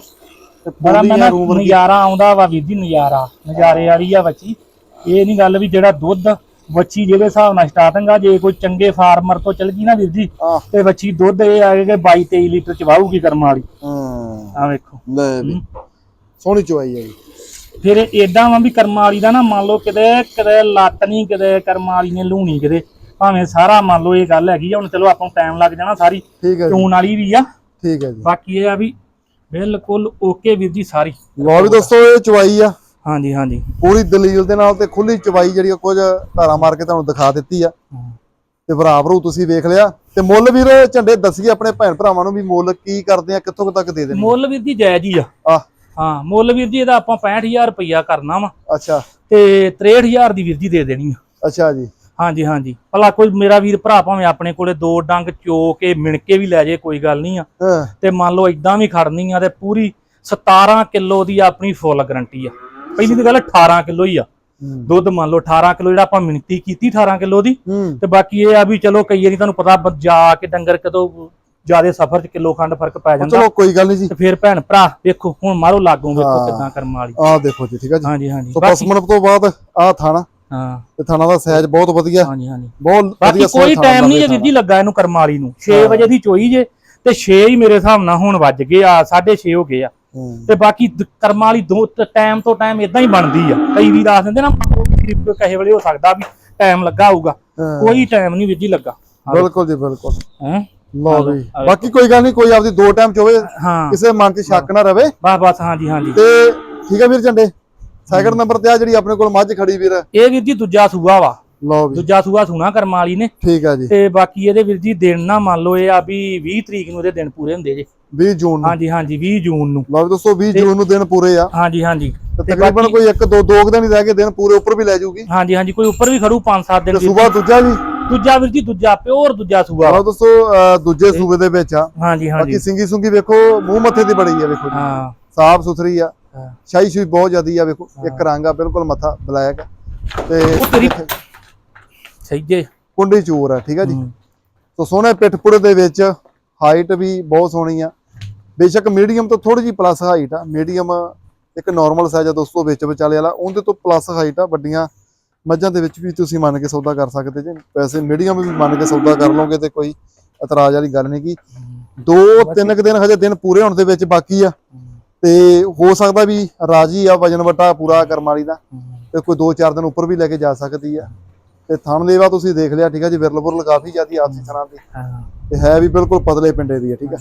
ਬੜਾ ਨਜ਼ਾਰਾ ਆਉਂਦਾ ਵਾ ਵੀਰ ਜੀ ਨਜ਼ਾਰਾ। ਨਜ਼ਾਰੇ ਵਾਲੀ ਆ ਬੱਚੀ। ਇਹ ਨਹੀਂ ਗੱਲ ਵੀ ਜਿਹੜਾ ਦੁੱਧ ਬੱਚੀ ਜਿਹੜੇ ਹਿਸਾਬ ਨਾਲ ਸਟਾਰਟਿੰਗ ਆ ਜੇ ਕੋਈ ਚੰਗੇ ਫਾਰਮਰ ਤੋਂ ਚਲ ਗਈ ਨਾ ਵੀਰ ਜੀ ਤੇ ਬੱਚੀ ਦੁੱਧ ਇਹ ਆ ਕਿ 22 23 ਲੀਟਰ ਚ ਵਾਹੂਗੀ ਕਰਮ ਵਾਲੀ। ਹਾਂ। ਆ ਵੇਖੋ। ਲੈ ਵੀ। ਸੋਹਣੀ ਚਵਾਈ ਹੈ ਜੀ। ਫਿਰ ਏਦਾਂ ਵਾ ਵੀ ਕਰਮ ਵਾਲੀ ਦਾ ਨਾ ਮੰਨ ਲਓ ਕਿਤੇ ਕਿਤੇ ਲੱਤ ਨਹੀਂ ਕਿਤੇ ਕਰਮ ਵਾਲੀ ਨੇ ਲੂਣੀ ਕਿਤੇ। ਭਾਵੇਂ ਸਾਰਾ ਮੰਨ ਲਓ ਇਹ ਗੱਲ ਹੈਗੀ ਆ ਹੁਣ ਚਲੋ ਆਪਾਂ ਨੂੰ ਟਾਈਮ ਲੱਗ ਜਾਣਾ ਸਾਰੀ। ਠੀਕ ਹੈ ਜੀ। ਚੂਨ ਵਾਲੀ ਵੀ ਆ। ਠੀਕ ਹੈ ਜੀ। ਬਾਕੀ ਇਹ ਆ ਵੀ ਬਿਲਕੁਲ ਓਕੇ ਵੀਰ ਜੀ ਸਾਰੀ। ਲਓ ਵੀ ਦੋਸਤੋ ਇਹ ਚਵਾਈ ਆ। ਹਾਂਜੀ ਹਾਂਜੀ। ਪੂਰੀ ਦਲੀਲ ਦੇ ਨਾਲ ਤੇ ਖੁੱਲੀ ਚਵਾਈ ਜਿਹੜੀ ਕੁਝ ਧਾਰਾ ਮਾਰ ਕੇ ਤੁਹਾਨੂੰ ਦਿਖਾ ਦਿੱਤੀ ਆ। ਤੇ ਭਰਾ ਤੁਸੀਂ ਵੇਖ ਲਿਆ। ਤੇ ਮੁੱਲ ਵੀਰ ਝੰਡੇ ਦੱਸੀਏ ਆਪਣੇ ਭੈਣ ਭਰਾਵਾਂ ਨੂੰ ਵੀ ਮੁੱਲ ਕੀ ਕਰਦੇ ਆ ਕਿੱਥੋਂ ਤੱਕ ਦੇ ਦੇਣੇ ਮੁੱਲ ਵੀਰ ਜੀ ਜਾਇਜ਼ ਹੀ ਆ। ਆ ਹਾਂ ਮੁੱਲ ਵੀਰ ਜੀ ਇਹਦਾ ਆਪਾਂ 65000 ਰੁਪਈਆ ਕਰਨਾ ਵਾ। ਅੱਛਾ। ਤੇ 63000 ਦੀ ਵੀਰ ਜੀ ਦੇ ਦੇਣੀ ਆ। ਅੱਛਾ ਜੀ। ਹਾਂਜੀ ਹਾਂਜੀ। ਭਲਾ ਕੋਈ ਮੇਰਾ ਵੀਰ ਭਰਾ ਭਾਵੇਂ ਆਪਣੇ ਕੋਲੇ ਦੋ ਡੰਗ ਚੋ ਕੇ ਮਿਣ ਕੇ ਵੀ ਲੈ ਜੇ ਕੋਈ ਗੱਲ ਨਹੀਂ ਆ। ਤੇ ਮੰਨ ਲਓ ਇਦਾਂ ਵੀ ਖੜਨੀ ਆ ਤੇ ਪੂਰੀ 17 ਕਿਲੋ ਦੀ ਆਪਣੀ ਫੁੱਲ ਗਾਰੰਟੀ ਆ। ਪਹਿਲੀ ਦੀ ਗੱਲ 18 ਕਿਲੋ ਹੀ ਆ। ਦੁੱਧ ਮੰਨ ਲਓ 18 ਕਿਲੋ ਜਿਹੜਾ ਆਪਾਂ ਮਿਣਤੀ ਕੀਤੀ 18 ਕਿਲੋ ਦੀ। ਤੇ ਬਾਕੀ ਇਹ ਆ ਵੀ ਚਲੋ ਕਈ ਵਾਰੀ ਤੁਹਾਨੂੰ ਪਤਾ ਜਾ ਕੇ ਡੰਗਰ ਕਦੋਂ ਜਿਆਦੇ ਸਫ਼ਰ 'ਚ ਕਿਲੋ ਖੰਡ ਫ਼ਰਕ ਪੈ ਜਾਂਦਾ। ਚਲੋ ਕੋਈ ਗੱਲ ਨਹੀਂ ਜੀ। ਤੇ ਫਿਰ ਭੈਣ ਭਰਾ ਵੇਖੋ ਹੁਣ ਮਾਰੋ ਲਾਗੋਂ ਵੇਖੋ। ਕਿਦਾਂ ਕਰਮ ਵਾਲੀ। ਆਹ ਦੇਖੋ ਜੀ ਠੀਕ ਆ ਜੀ। ਹਾਂਜੀ ਹਾਂਜੀ। ਸੋ ਬਾਕੀ ਪਸਮਨ ਤੋਂ ਬਾਅਦ ਆਹ ਥਾਣਾ। ਹਾਂ। ਤੇ ਥਾਣਾ ਦਾ ਸਾਈਜ਼ ਬਹੁਤ ਵਧੀਆ। ਹਾਂਜੀ ਹਾਂਜੀ। ਬਹੁਤ ਵਧੀਆ ਕੋਈ ਟਾਈਮ ਨਹੀਂ ਜੇ ਵੀਰ ਲੱਗਾ ਇਹਨੂੰ ਕਰਮ ਵਾਲੀ ਨੂੰ। 6 ਵਜੇ ਦੀ ਚੋਈ ਜੇ ਤੇ 6 ਹੀ ਮੇਰੇ ਹਿਸਾਬ ਨਾਲ ਹੁਣ ਵੱਜ ਗਏ ਆ 6:30 ਹੋ ਗਏ ਆ। ਤੇ ਬਾਕੀ ਕਰਮ ਵਾਲੀ ਦੋ ਟਾਈਮ ਤੋਂ ਟਾਈਮ ਇਦਾਂ ਹੀ ਬਣਦੀ ਆ। ਕਈ ਵੀਰ ਆਖ ਦਿੰਦੇ ਨਾ ਕਹੇ ਵੇਲੇ ਹੋ ਸਕਦਾ ਵੀ ਟਾਈਮ ਲੱਗਾ ਹੋਊਗਾ। ਕੋਈ ਟਾਈਮ ਨਹੀਂ ਵੀਰ ਜੀ ਲੱਗਾ। ਬਿਲਕੁਲ ਜੀ ਬਿਲਕੁਲ। ਹੈ? ਲਓ ਵੀ ਬਾਕੀ ਕੋਈ ਗੱਲ ਨਹੀਂ ਕੋਈ ਆਪਦੀ ਦੋ ਟਾਈਮ ਚ ਹੋਵੇ ਹਾਂ। ਕਿਸੇ ਮਨ 'ਚ ਸ਼ੱਕ ਨਾ ਰਵੇ। ਬਸ ਬਸ ਹਾਂਜੀ ਹਾਂਜੀ। ਤੇ ਠੀਕ ਹੈ ਵੀਰ ਝੰਡੇ? ਸੈਕਿੰਡ ਨੰਬਰ ਤੇ ਆ ਜਿਹੜੀ ਆਪਣੇ ਕੋਲ ਮੱਝ ਖੜੀ ਵੀਰ। ਇਹ ਵੀਰ ਜੀ ਦੂਜਾ ਸੂਆ ਵਾ। ਲਓ ਵੀ ਦੂਜਾ ਸੂਆ ਸੁਣਾ ਕਰਮ ਵਾਲੀ ਨੇ। ਠੀਕ ਆ ਜੀ। ਤੇ ਬਾਕੀ ਇਹਦੇ ਵੀਰ ਜੀ ਦਿਨ ਨਾ ਮੰਨ ਲਓ ਇਹ ਆ ਵੀ 20 ਤਰੀਕ ਨੂੰ ਇਹਦੇ ਦਿਨ ਪੂਰੇ ਹੁੰਦੇ ਜੇ। 20 ਜੂਨ ਨੂੰ। ਹਾਂਜੀ ਹਾਂਜੀ 20 ਜੂਨ ਨੂੰ। ਲਓ ਦੋਸਤੋ 20 ਜੂਨ ਨੂੰ ਦਿਨ ਪੂਰੇ ਆ। ਹਾਂਜੀ ਹਾਂਜੀ। ਤਕਰੀਬਨ ਕੋਈ ਇੱਕ ਦੋ ਦੋ ਕੁ ਦਿਨ ਹੀ ਰਹਿ ਗਏ ਦਿਨ ਪੂਰੇ ਉੱਪਰ ਵੀ ਲੈ ਜਾਊਗੀ ਹਾਂਜੀ ਹਾਂਜੀ ਕੋਈ ਉੱਪਰ ਵੀ ਖੜੂ 5-7 ਦਿਨ ਸੂਬਾ ਦੂਜਾ ਵੀ ਦੂਜਾ ਵੀਰ ਜੀ ਦੂਜਾ ਪਿਓਰ ਦੂਜਾ ਸੂਆ। ਲਓ ਦੋਸਤੋ ਦੂਜੇ ਸੂਬੇ ਦੇ ਵਿੱਚ ਆ। ਹਾਂਜੀ ਹਾਂਜੀ। ਬਾਕੀ ਸਿੰਗੀ ਸੁੰਗੀ ਵੇਖੋ ਮੂੰਹ ਮੱਥੇ ਦੀ ਬੜੀ ਆ ਵੇਖੋ ਜੀ। ਹਾਂ। ਸਾਫ਼ ਸੁਥਰੀ ਆ। ਸ਼ਾਹੀ ਸ਼ੂਈ ਬਹੁਤ ਜ਼ਿਆਦੀ ਆ ਵੇਖੋ। ਇੱਕ ਰੰਗ ਆ ਬਿਲਕੁਲ ਮੱਥਾ ਬਲੈਕ ਤੇ ਸਹੀ ਜੇ। ਕੁੰਡੀ ਚੂਰ ਆ ਠੀਕ ਆ ਜੀ। ਸੋ ਸੋਹਣੇ ਪਿੱਠਪੁੜੇ ਦੇ ਵਿੱਚ ਹਾਈਟ ਵੀ ਬਹੁਤ ਸੋਹਣੀ ਆ। ਬੇਸ਼ੱਕ ਮੀਡੀਅਮ ਤੋਂ ਥੋੜੀ ਜੀ ਪਲੱਸ ਹਾਈਟ ਆ। ਮੀਡੀਅਮ ਇੱਕ ਨਾਰਮਲ ਸਾਈਜ਼ ਆ ਦੋਸਤੋ ਵਿੱਚ ਵਿਚਾਲੇ ਵਾਲਾ। ਉਹਦੇ ਤੋਂ ਪਲੱਸ ਹਾਈਟ ਆ ਵੱਡੀਆਂ ਮੱਝਾਂ ਦੇ ਵਿੱਚ ਵੀ ਤੁਸੀਂ ਮੰਨ ਕੇ ਸੌਦਾ ਕਰ ਸਕਦੇ ਜੇ। ਵੈਸੇ ਮੀਡੀਅਮ ਵੀ ਮੰਨ ਕੇ ਸੌਦਾ ਕਰ ਲਓਗੇ ਤੇ ਕੋਈ ਇਤਰਾਜ਼ ਵਾਲੀ ਗੱਲ ਨਹੀਂ ਕੀ ਦੋ ਤਿੰਨ ਕੁ ਦਿਨ ਹਜੇ ਦਿਨ ਪੂਰੇ ਹੋਣ ਦੇ ਵਿੱਚ ਬਾਕੀ ਆ। ਤੇ ਹੋ ਸਕਦਾ ਵੀ ਰਾਜੀ ਆ ਵਜਨ ਵਟਾ ਪੂਰਾ ਕਰਮ ਵਾਲੀ ਦਾ। ਤੇ ਕੋਈ 2-4 ਦਿਨ ਉੱਪਰ ਵੀ ਲੈ ਕੇ ਜਾ ਸਕਦੀ ਆ। ਤੇ ਥਣ ਦੇਵਾ ਤੁਸੀਂ ਦੇਖ ਲਿਆ ਠੀਕ ਆ ਜੀ ਵਿਰਲ ਬੁਰਲ ਕਾਫੀ ਜ਼ਿਆਦੀ ਆਪਸੀ ਥਣਾਂ ਦੀ ਤੇ ਹੈ ਵੀ ਬਿਲਕੁਲ ਪਤਲੇ ਪਿੰਡੇ ਦੀ ਆ ਠੀਕ ਆ।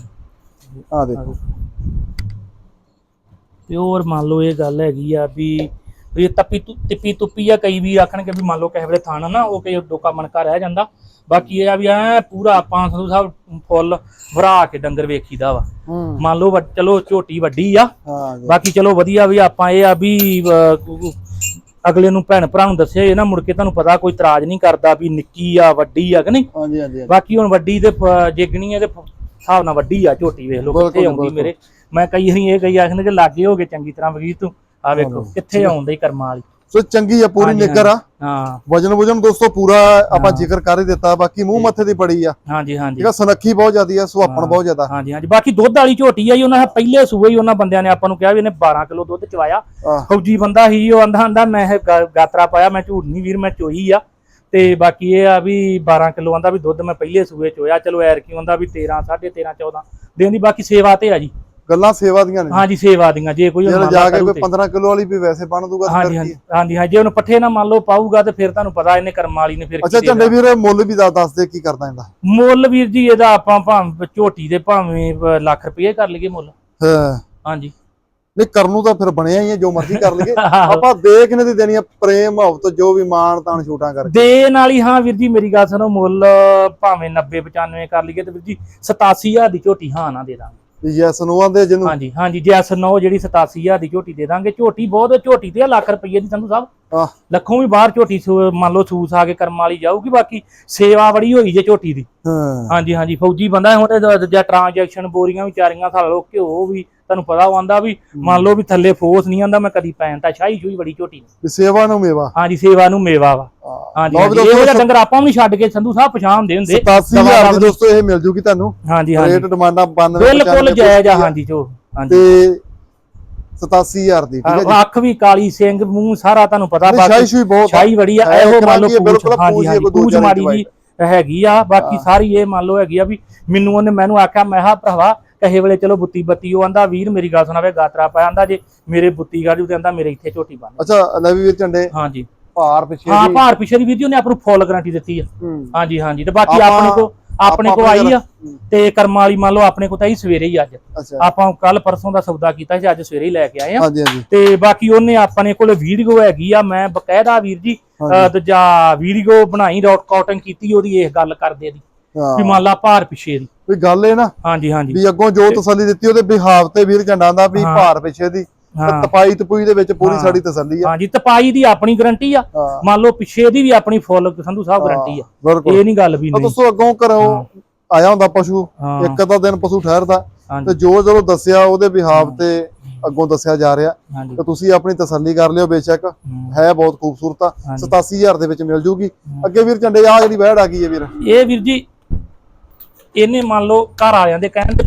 ਆ ਦੇਖੋ। ਪਿਓਰ ਮੰਨ ਲਓ ਇਹ ਗੱਲ ਹੈਗੀ ਆ ਵੀ ਇਹ ਤੱਪੀ ਤਿੱਪੀ ਤੁੱਪੀ ਆ ਕਈ ਵੀ ਆਖਣਗੇ ਵੀ ਮੰਨ ਲਓ ਕਿਸੇ ਵੇਲੇ ਥਾਣਾ ਨਾ ਉਹ ਕਈ ਡੋਕਾ ਮਣਕਾ ਰਹਿ ਜਾਂਦਾ। ਬਾਕੀ ਇਹ ਆ ਵੀ ਐ ਪੂਰਾ ਆਪਾਂ ਸੰਧੂ ਸਾਹਿਬ ਫੁੱਲ ਭਰਾ ਕੇ ਡੰਗਰ ਵੇਖੀਦਾ ਵਾ। ਮੰਨ ਲਓ ਚਲੋ ਝੋਟੀ ਵੱਡੀ ਆ। ਬਾਕੀ ਚਲੋ ਵਧੀਆ ਵੀ ਆਪਾਂ ਇਹ ਆ ਵੀ ਅਗਲੇ ਨੂੰ ਭੈਣ ਭਰਾ ਨੂੰ ਦੱਸਿਆ ਇਹ ਨਾ ਮੁੜ ਕੇ ਤੁਹਾਨੂੰ ਪਤਾ ਕੋਈ ਇਤਰਾਜ਼ ਨਹੀਂ ਕਰਦਾ ਵੀ ਨਿੱਕੀ ਆ ਵੱਡੀ ਆ ਕਿ ਨਹੀਂ। ਹਾਂਜੀ ਹਾਂਜੀ ਹਾਂਜੀ। ਬਾਕੀ ਹੁਣ ਵੱਡੀ ਤੇ ਜੇਗਣੀ ਆ ਤੇ ਹਿਸਾਬ ਨਾਲ ਵੱਡੀ ਆ ਝੋਟੀ ਵੇਖ ਲਓ ਬਿਲਕੁਲ, ਕਿੱਥੇ ਆਉਂਦੀ। ਮੇਰੇ। ਮੈਂ ਕਈ ਵਾਰੀ ਇਹ ਕਹੀ ਆਖਦੇ ਕਿ ਲਾਗੇ ਹੋ ਗਏ ਚੰਗੀ ਤਰ੍ਹਾਂ ਵਗੀ ਤੂੰ। ਆ ਵੇਖੋ ਕਿੱਥੇ ਆਉਂਦਾ ਕਰਮਾਂ ਵਾਲੀ। ਸੋ ਚੰਗੀ ਆ ਪੂਰੀ ਨਿੱਗਰ ਆ। ਹਾਂ। ਵਜਨ ਵਜਨ ਦੋਸਤੋ ਪੂਰਾ ਆਪਾਂ ਜ਼ਿਕਰ ਕਰ ਹੀ ਦਿੱਤਾ ਬਾਕੀ ਮੂੰਹ ਮੱਥੇ ਦੀ ਬੜੀ ਆ। ਹਾਂਜੀ ਹਾਂਜੀ। ਠੀਕ ਆ ਸਨੱਖੀ ਬਹੁਤ ਜ਼ਿਆਦੀ ਆ ਸੁਹਾਪਣ ਬਹੁਤ ਜ਼ਿਆਦਾ। ਹਾਂਜੀ ਹਾਂਜੀ। ਬਾਕੀ ਦੁੱਧ ਵਾਲੀ ਝੋਟੀ ਆ ਜੀ ਉਹਨਾਂ ਨੇ ਪਹਿਲੇ ਸੂਏ ਹੀ ਉਹਨਾਂ ਬੰਦਿਆਂ ਨੇ ਆਪਾਂ ਨੂੰ ਕਿਹਾ ਵੀ ਇਹਨੇ 12 ਕਿਲੋ ਦੁੱਧ ਚਵਾਇਆ। ਫੌਜੀ ਬੰਦਾ ਹੀ ਉਹ ਆਂਦਾ ਆਂਦਾ ਮੈਂ ਗਾਤਰਾ ਪਾਇਆ ਮੈਂ ਝੂਠ ਨਹੀਂ ਵੀਰ ਮੈਂ ਚੋਈ ਆ। ਤੇ ਬਾਕੀ ਇਹ ਆ ਵੀ 12 ਕਿਲੋ ਆਂਦਾ ਵੀ ਦੁੱਧ ਮੈਂ ਪਹਿਲੇ ਸੂਏ ਚੋਇਆ। ਚਲੋ ਐਰ ਕੀ ਹੁੰਦਾ ਵੀ 13 13.5 14 ਦੇਣ ਦੀ ਬਾਕੀ ਸੇਵਾ ਤੇ ਆ ਜੀ। ਗੱਲਾਂ ਸੇਵਾ ਦੀਆਂ ਨੇ। ਹਾਂਜੀ ਸੇਵਾ ਦੀਆਂ ਜੇ ਕੋਈ ਜੇ ਜਾ ਕੇ ਕੋਈ ਤੇ। 15 ਕਿਲੋ ਵਾਲੀ ਵੀ ਵੈਸੇ ਬਣ ਦੂਗਾ ਹਾਂਜੀ ਹਾਂਜੀ ਹਾਂਜੀ ਜੇ ਉਹਨੂੰ ਪੱਠੇ ਨਾ ਮੰਨ ਲਓ ਪਾਊਗਾ ਤੇ ਫਿਰ ਤੁਹਾਨੂੰ ਪਤਾ ਇਹਨੇ ਕਰਮ ਵਾਲੀ ਨੇ ਫਿਰ ਅੱਛਾ ਦੇਣਾ। ਵੀਰ ਮੁੱਲ ਵੀ ਦੱਸ ਦੇ ਕੀ ਕਰਦਾ ਇਹਦਾ। ਮੁੱਲ ਵੀਰ ਜੀ ਇਹਦਾ ਆਪਾਂ ਭਾਵੇਂ ਝੋਟੀ ਦੇ ਭਾਵੇਂ ਲੱਖ ਰੁਪਏ ਕਰ ਲਈਏ ਮੁੱਲ। ਹਾਂ। ਹਾਂਜੀ। ਨਹੀਂ ਕਰਨ ਨੂੰ ਤਾਂ ਫਿਰ ਬਣਿਆ ਹੀ ਆ ਜੋ ਮਰਜ਼ੀ ਕਰ ਲਈਏ। ਆਪਾਂ ਦੇ ਕਿਨੇ ਦੀ ਦੇਣੀ ਆ ਪ੍ਰੇਮ ਮੁਹੱਬਤ ਜੋ ਵੀ ਮਾਣ ਤਾਣ ਛੋਟਾਂ ਕਰਕੇ। ਦੇਣ ਵਾਲੀ ਹਾਂ ਵੀਰ ਜੀ ਮੇਰੀ ਗੱਲ ਸੁਣੋ ਮੁੱਲ ਭਾਵੇਂ 90 95 ਕਰ ਲਈਏ ਤੇ ਵੀਰ ਜੀ 87000 ਦੀ ਝੋਟੀ ਹਾਂ ਨਾ ਦੇ ਦਾਂਗੇ। ਯੈਸ ਨੂੰ ਆਂਦੇ ਜਿਹਨੂੰ। ਹਾਂਜੀ ਹਾਂਜੀ ਜੇ ਐਸ ਨੋ ਜਿਹੜੀ 87000 ਦੀ ਝੋਟੀ ਦੇ ਦਾਂਗੇ। ਝੋਟੀ ਬਹੁਤ ਝੋਟੀ ਤੇ ਲੱਖ ਰੁਪਏ ਦੀ ਸੰਧੂ ਸਾਹਿਬ। ਲੱਖੋਂ ਵੀ ਬਾਹਰ ਝੋਟੀ ਮੰਨ ਲਓ ਸੂਸ ਆ ਕੇ ਕਰਮ ਵਾਲੀ ਜਾਊਗੀ ਬਾਕੀ ਸੇਵਾ ਬੜੀ ਹੋਈ ਜੇ ਝੋਟੀ ਦੀ। ਹਾਂ। ਹਾਂਜੀ ਹਾਂਜੀ ਫੌਜੀ ਬੰਦਾ ਹੁਣ ਜਾਂ ਟ੍ਰਾਂਜੈਕਸ਼ਨ ਬੋਰੀਆਂ ਵੀ ਚਾਰੀਆਂ ਖਾ ਲਓ ਘਿਓ ਵੀ ਤੁਹਾਨੂੰ ਪਤਾ ਆਂਦਾ ਵੀ ਮੰਨ ਲਓ ਵੀ ਥੱਲੇ ਫੋਰਸ ਨਹੀਂ ਆਂਦਾ ਮੈਂ ਕਦੀ ਪੈਣ ਤਾਂ ਸ਼ਾਹੀ ਸ਼ੂਈ ਬੜੀ ਝੋਟੀ ਵੀ ਸੇਵਾ ਨੂੰ ਮੇਵਾ। ਹਾਂਜੀ ਸੇਵਾ ਨੂੰ ਮੇਵਾ ਵਾ। ਹਾਂਜੀ ਇਹੋ ਜਿਹਾ ਡੰਗਰ ਆਪਾਂ ਵੀ ਨਹੀਂ ਛੱਡ ਕੇ ਸੰਧੂ ਸਾਹਿਬ ਪਛਾਣ ਹੁੰਦੇ। ਹੁੰਦੇ 87000 ਦੀ ਦੋਸਤੋ ਇਹ ਮਿਲ ਜੂਗੀ ਤੁਹਾਨੂੰ। ਹਾਂਜੀ ਹਾਂਜੀ। ਰੇਟ ਡਿਮਾਂਡਾਂ 92 ਬਿਲਕੁਲ ਜਾਇਜ਼ ਆ ਹਾਂਜੀ ਜੋ ਹਾਂਜੀ। ਤੇ 87000 ਦੀ ਠੀਕ ਹੈ ਜੀ? ਅੱਖ ਵੀ ਕਾਲੀ ਸਿੰਘ ਮੂੰਹ ਸਾਰਾ ਤੁਹਾਨੂੰ ਪਤਾ ਨਹੀਂ, ਸ਼ਾਹੀ ਸ਼ੂਈ ਬਹੁਤ। ਸ਼ਾਹੀ ਬੜੀ ਆ ਇਹੋ ਮੰਨ ਲਓ ਪੂਛ ਹਾਂਜੀ ਪੂਛ ਇੰਚ ਜੀ ਹੈਗੀ ਆ ਬਾਕੀ ਸਾਰੀ ਇਹ ਮੰਨ ਲਓ ਹੈਗੀ ਆ ਵੀ ਮੈਨੂੰ ਉਹਨੇ ਮੈਨੂੰ ਆਖਿਆ ਮੈਂ ਹਾਂ ਭਰਾਵਾ ਕਹੇ ਵੇਲੇ ਚਲੋ ਬੁੱਤੀ ਬੱਤੀ ਉਹ ਆਂਦਾ ਵੀਰ ਮੇਰੀ ਗੱਲ ਸੁਣਾਵੇ ਗਾਤਰਾ ਪਾਇਆ ਆਂਦਾ ਜੇ ਮੇਰੇ ਬੁੱਤੀ ਗਾੜੀ ਤੇ ਆਂਦਾ ਮੇਰੇ ਇੱਥੇ ਝੋਟੀ ਬੰਨ ਅੱਛਾ ਲੈ ਵੀ ਵੀਰ ਝੰਡੇ। ਹਾਂਜੀ। ਭਾਰ ਪਿੱਛੇ ਹਾਂ ਭਾਰ ਪਿਛੇ ਦੀ ਵੀਰ ਜੀ ਉਹਨੇ ਆਪ ਨੂੰ ਫੁੱਲ ਗਾਰੰਟੀ ਦਿੱਤੀ ਆ। ਹਾਂਜੀ ਹਾਂਜੀ ਤੇ ਬਾਕੀ ਆਪਾਂ- ਆਪਣੇ ਕੋ ਆਪਣੇ ਕੋ ਆਈ ਆ। ਤੇ ਕਰਮ ਵਾਲੀ ਮੰਨ ਲਓ ਆਪਣੇ ਕੋ ਤਾਂ ਹੀ ਸਵੇਰੇ ਹੀ ਅੱਜ। ਆਪਾਂ ਕੱਲ ਪਰਸੋਂ ਦਾ ਸੌਦਾ ਕੀਤਾ ਸੀ ਅੱਜ ਸਵੇਰੇ ਹੀ ਲੈ ਕੇ ਆਏ ਆ। ਤੇ ਬਾਕੀ ਉਹਨੇ ਆਪਣੇ ਕੋਲ ਵੀਡੀਓ ਹੈਗੀ ਆ ਮੈਂ ਬਕਾਇਦਾ ਵੀਰ ਜੀ ਦੂਜਾ ਵੀਡੀਓ ਬਣਾਈ ਰੌਟ ਕਾਟਨ ਕੀਤੀ ਉਹਦੀ ਇਹ ਗੱਲ ਕਰਦੇ ਦੀ ਵੀ ਮੰਨ ਲਾ ਭਾਰ ਪਿਛੇ ਦੀ। ਵੀ ਗੱਲ ਇਹ ਨਾ ਹਾਂਜੀ ਹਾਂਜੀ। ਵੀ ਅੱਗੋਂ ਜੋ ਤਸੱਲੀ ਦਿੱਤੀ ਉਹਦੇ ਬਿਹਾਵ ਤੇ ਵੀਰ ਝੰਡਾਂ ਦਾ ਵੀ। ਭਾਰ ਪਿੱਛੇ ਦੀ ਤਪਾਈ ਤਪੂਈ ਦੇ ਵਿੱਚ ਪੂਰੀ। ਸਾਡੀ ਤਸੱਲੀ ਆ। ਹਾਂਜੀ ਤਪਾਈ ਦੀ ਆਪਣੀ ਗਾਰੰਟੀ ਆ। ਮੰਨ ਲਓ ਪਿਛੇ ਦੀ ਵੀ ਆਪਣੀ ਫੁੱਲ ਸੰਧੂ ਸਾਹਿਬ ਗਾਰੰਟੀ ਆ। ਇਹ ਨਹੀਂ ਗੱਲ ਵੀ ਨਹੀਂ। ਦੋਸਤੋ ਅੱਗੋਂ ਕਰੋ ਆਇਆ ਹੁੰਦਾ ਪਸ਼ੂ ਇੱਕ ਅੱਧਾ ਦਿਨ ਪਸ਼ੂ ਠਹਿਰਦਾ ਤੇ ਜੋ ਜਦੋਂ ਦੱਸਿਆ ਉਹਦੇ ਬਿਹਾਵ ਤੇ ਅੱਗੋਂ ਦੱਸਿਆ ਜਾ ਰਿਹਾ ਤੇ ਤੁਸੀਂ ਆਪਣੀ ਤਸੱਲੀ ਕਰ ਲਿਓ ਬੇਸ਼ੱਕ। ਹੈ। ਬਹੁਤ ਖੂਬਸੂਰਤ ਆ। ਹਾਂਜੀ। 87000 ਦੇ ਵਿੱਚ ਮਿਲ ਜੂਗੀ। ਅੱਗੇ ਵੀਰ ਝੰਡੇ ਆ ਜਿਹੜੀ ਵਹਿੜ ਆ ਗਈ ਹੈ ਵੀਰ। ਇਹ ਵੀਰ ਜੀ ਇਹਨੇ ਮੰਨ ਲਓ ਘਰ ਵਾਲਿਆਂ ਦੇ ਕਹਿਣ ਤੇ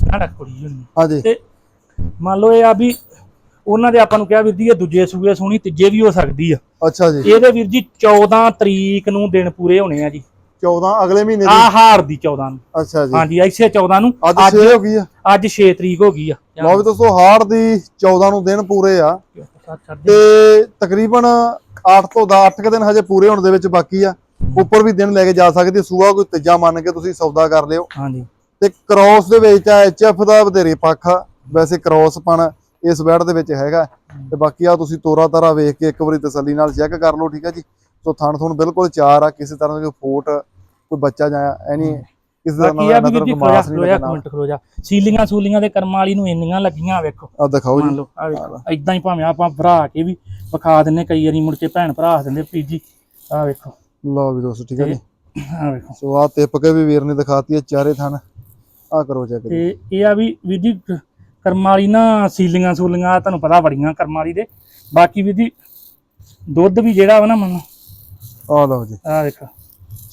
ਸਾਡਾ ਕੁੜੀ ਹੁੰਦੀ ਹਾਂਜੀ। ਤੇ ਮੰਨ ਲਓ ਇਹ ਆ ਵੀ ਉਹਨਾਂ ਦੇ ਆਪਾਂ ਨੂੰ ਕਿਹਾ ਵੀਰ ਜੀ ਇਹ ਦੂਜੇ ਸੂਏ ਸੋਣੀ ਤੀਜੇ ਵੀ ਹੋ ਸਕਦੀ ਆ। ਅੱਛਾ ਜੀ। ਇਹਦੇ ਵੀਰ ਜੀ 14 ਤਰੀਕ ਨੂੰ ਦਿਨ ਪੂਰੇ ਹੋਣੇ ਆ ਜੀ। 14 ਅਗਲੇ ਮਹੀਨੇ ਆ ਦੀ? ਹਾਰ ਦੀ 14 ਨੂੰ। ਅੱਛਾ ਜੀ। ਹਾਂਜੀ ਐਸੇ 14 ਨੂੰ। ਅੱਜ ਅੱਜ 6 ਹੋ ਗਈ ਆ। ਅੱਜ 6 ਤਰੀਕ ਹੋ ਗਈ ਆ। ਲਓ ਵੀ ਦੋਸਤੋ ਹਾੜ ਦੀ 14 ਨੂੰ ਦਿਨ ਪੂਰੇ ਆ। ਤੇ ਤਕਰੀਬਨ 8 ਤੋਂ 10 8 ਦਿਨ ਹਜੇ ਪੂਰੇ ਹੋਣ ਦੇ ਵਿੱਚ ਬਾਕੀ ਆ। ਉੱਪਰ ਵੀ ਦਿਨ ਲੈ ਕੇ ਜਾ ਸਕਦੀ ਸੂਆ ਕੋਈ ਤੀਜਾ ਮੰਨ ਕੇ ਤੁਸੀਂ ਸੌਦਾ ਕਰ ਲਿਓ। ਹਾਂਜੀ। ਤੇ ਕ੍ਰੋਸ ਦੇ ਵਿੱਚ ਆ ਐਚਐਫ ਦਾ ਵਧੇਰੇ ਪੱਖ ਆ। ਵੈਸੇ ਕ੍ਰੋਸ ਪਣ ਇਸ ਵੈੜ ਦੇ ਵਿੱਚ ਹੈਗਾ। ਤੇ ਬਾਕੀ ਆ ਤੁਸੀਂ ਤੋਰਾ ਤਾਰਾ ਵੇਖ ਕੇ ਇੱਕ ਵਾਰੀ ਤਸੱਲੀ ਨਾਲ ਚੈੱਕ ਕਰ ਲਓ ਠੀਕ ਹੈ ਜੀ? ਸੋ ਥਣ ਥੁਣ ਬਿਲਕੁਲ ਚਾਰ ਆ ਕਿਸੇ ਤਰ੍ਹਾਂ ਦੀ ਕੋਈ ਫੋਟ ਕੋਈ ਬੱਚਾ ਜਾਂ ਐਨੀ ਕਿਸੇ ਤਰ੍ਹਾਂ ਬਾਕੀ ਆ ਦਾ ਵੀ ਵੀਰ ਜੀ ਨਜ਼ਰ ਖਲੋਜਾ ਮਾਸ ਨਹੀਂ ਲੱਗਣਾ ਕਮੈਂਟ ਖਲੋਜਾ ਸੀਲੀਆਂ ਸੂਲੀਆਂ ਦੇ ਕਰਮਾਂ ਵਾਲੀ ਨੂੰ ਇੰਨੀਆਂ ਲੱਗੀਆਂ ਵੇਖੋ। ਆ ਦਿਖਾਓ ਮੰਨ ਜੀ ਲਓ ਆ ਵੇਖੋ। ਇਦਾਂ ਹੀ ਭਾਵੇਂ ਆਪਾਂ ਭਰਾ ਕੇ ਵੀ ਵਿਖਾ ਦਿੰਨੇ ਕਈ ਵਾਰੀ ਮੁੜ ਕੇ ਭੈਣ ਭਰਾ ਦਿੰਦੇ ਪੀਜੀ। ਆ ਵੇਖੋ। ਲਓ ਵੀ ਦੋਸਤੋ ਠੀਕ ਹੈ ਜੀ। ਆ ਵੇਖੋ। ਸੋ ਆ ਟਿਪ ਕੇ ਵੀ ਵੀਰ ਨੇ ਦਿਖਾਤੀ ਹੈ ਚਾਰੇ ਥਣ। ਆ ਕਰੋ ਚੈੱਕ ਤੇ ਇਹ ਆ ਵੀ ਵੀਰ ਜੀ ਕਰਮਾਂ ਵਾਲੀ ਨਾ ਸੀਲੀਆਂ ਸੂਲੀਆਂ ਤੁਹਾਨੂੰ ਪਤਾ ਬੜੀਆਂ ਕਰਮਾਂ ਵਾਲੀ ਦੇ। ਬਾਕੀ ਵੀਰ ਜੀ ਦੁੱਧ ਵੀ ਜਿਹੜਾ ਵਾ ਨਾ ਮੰਨ ਆ ਲਓ ਜੀ। ਆ ਵੇਖੋ।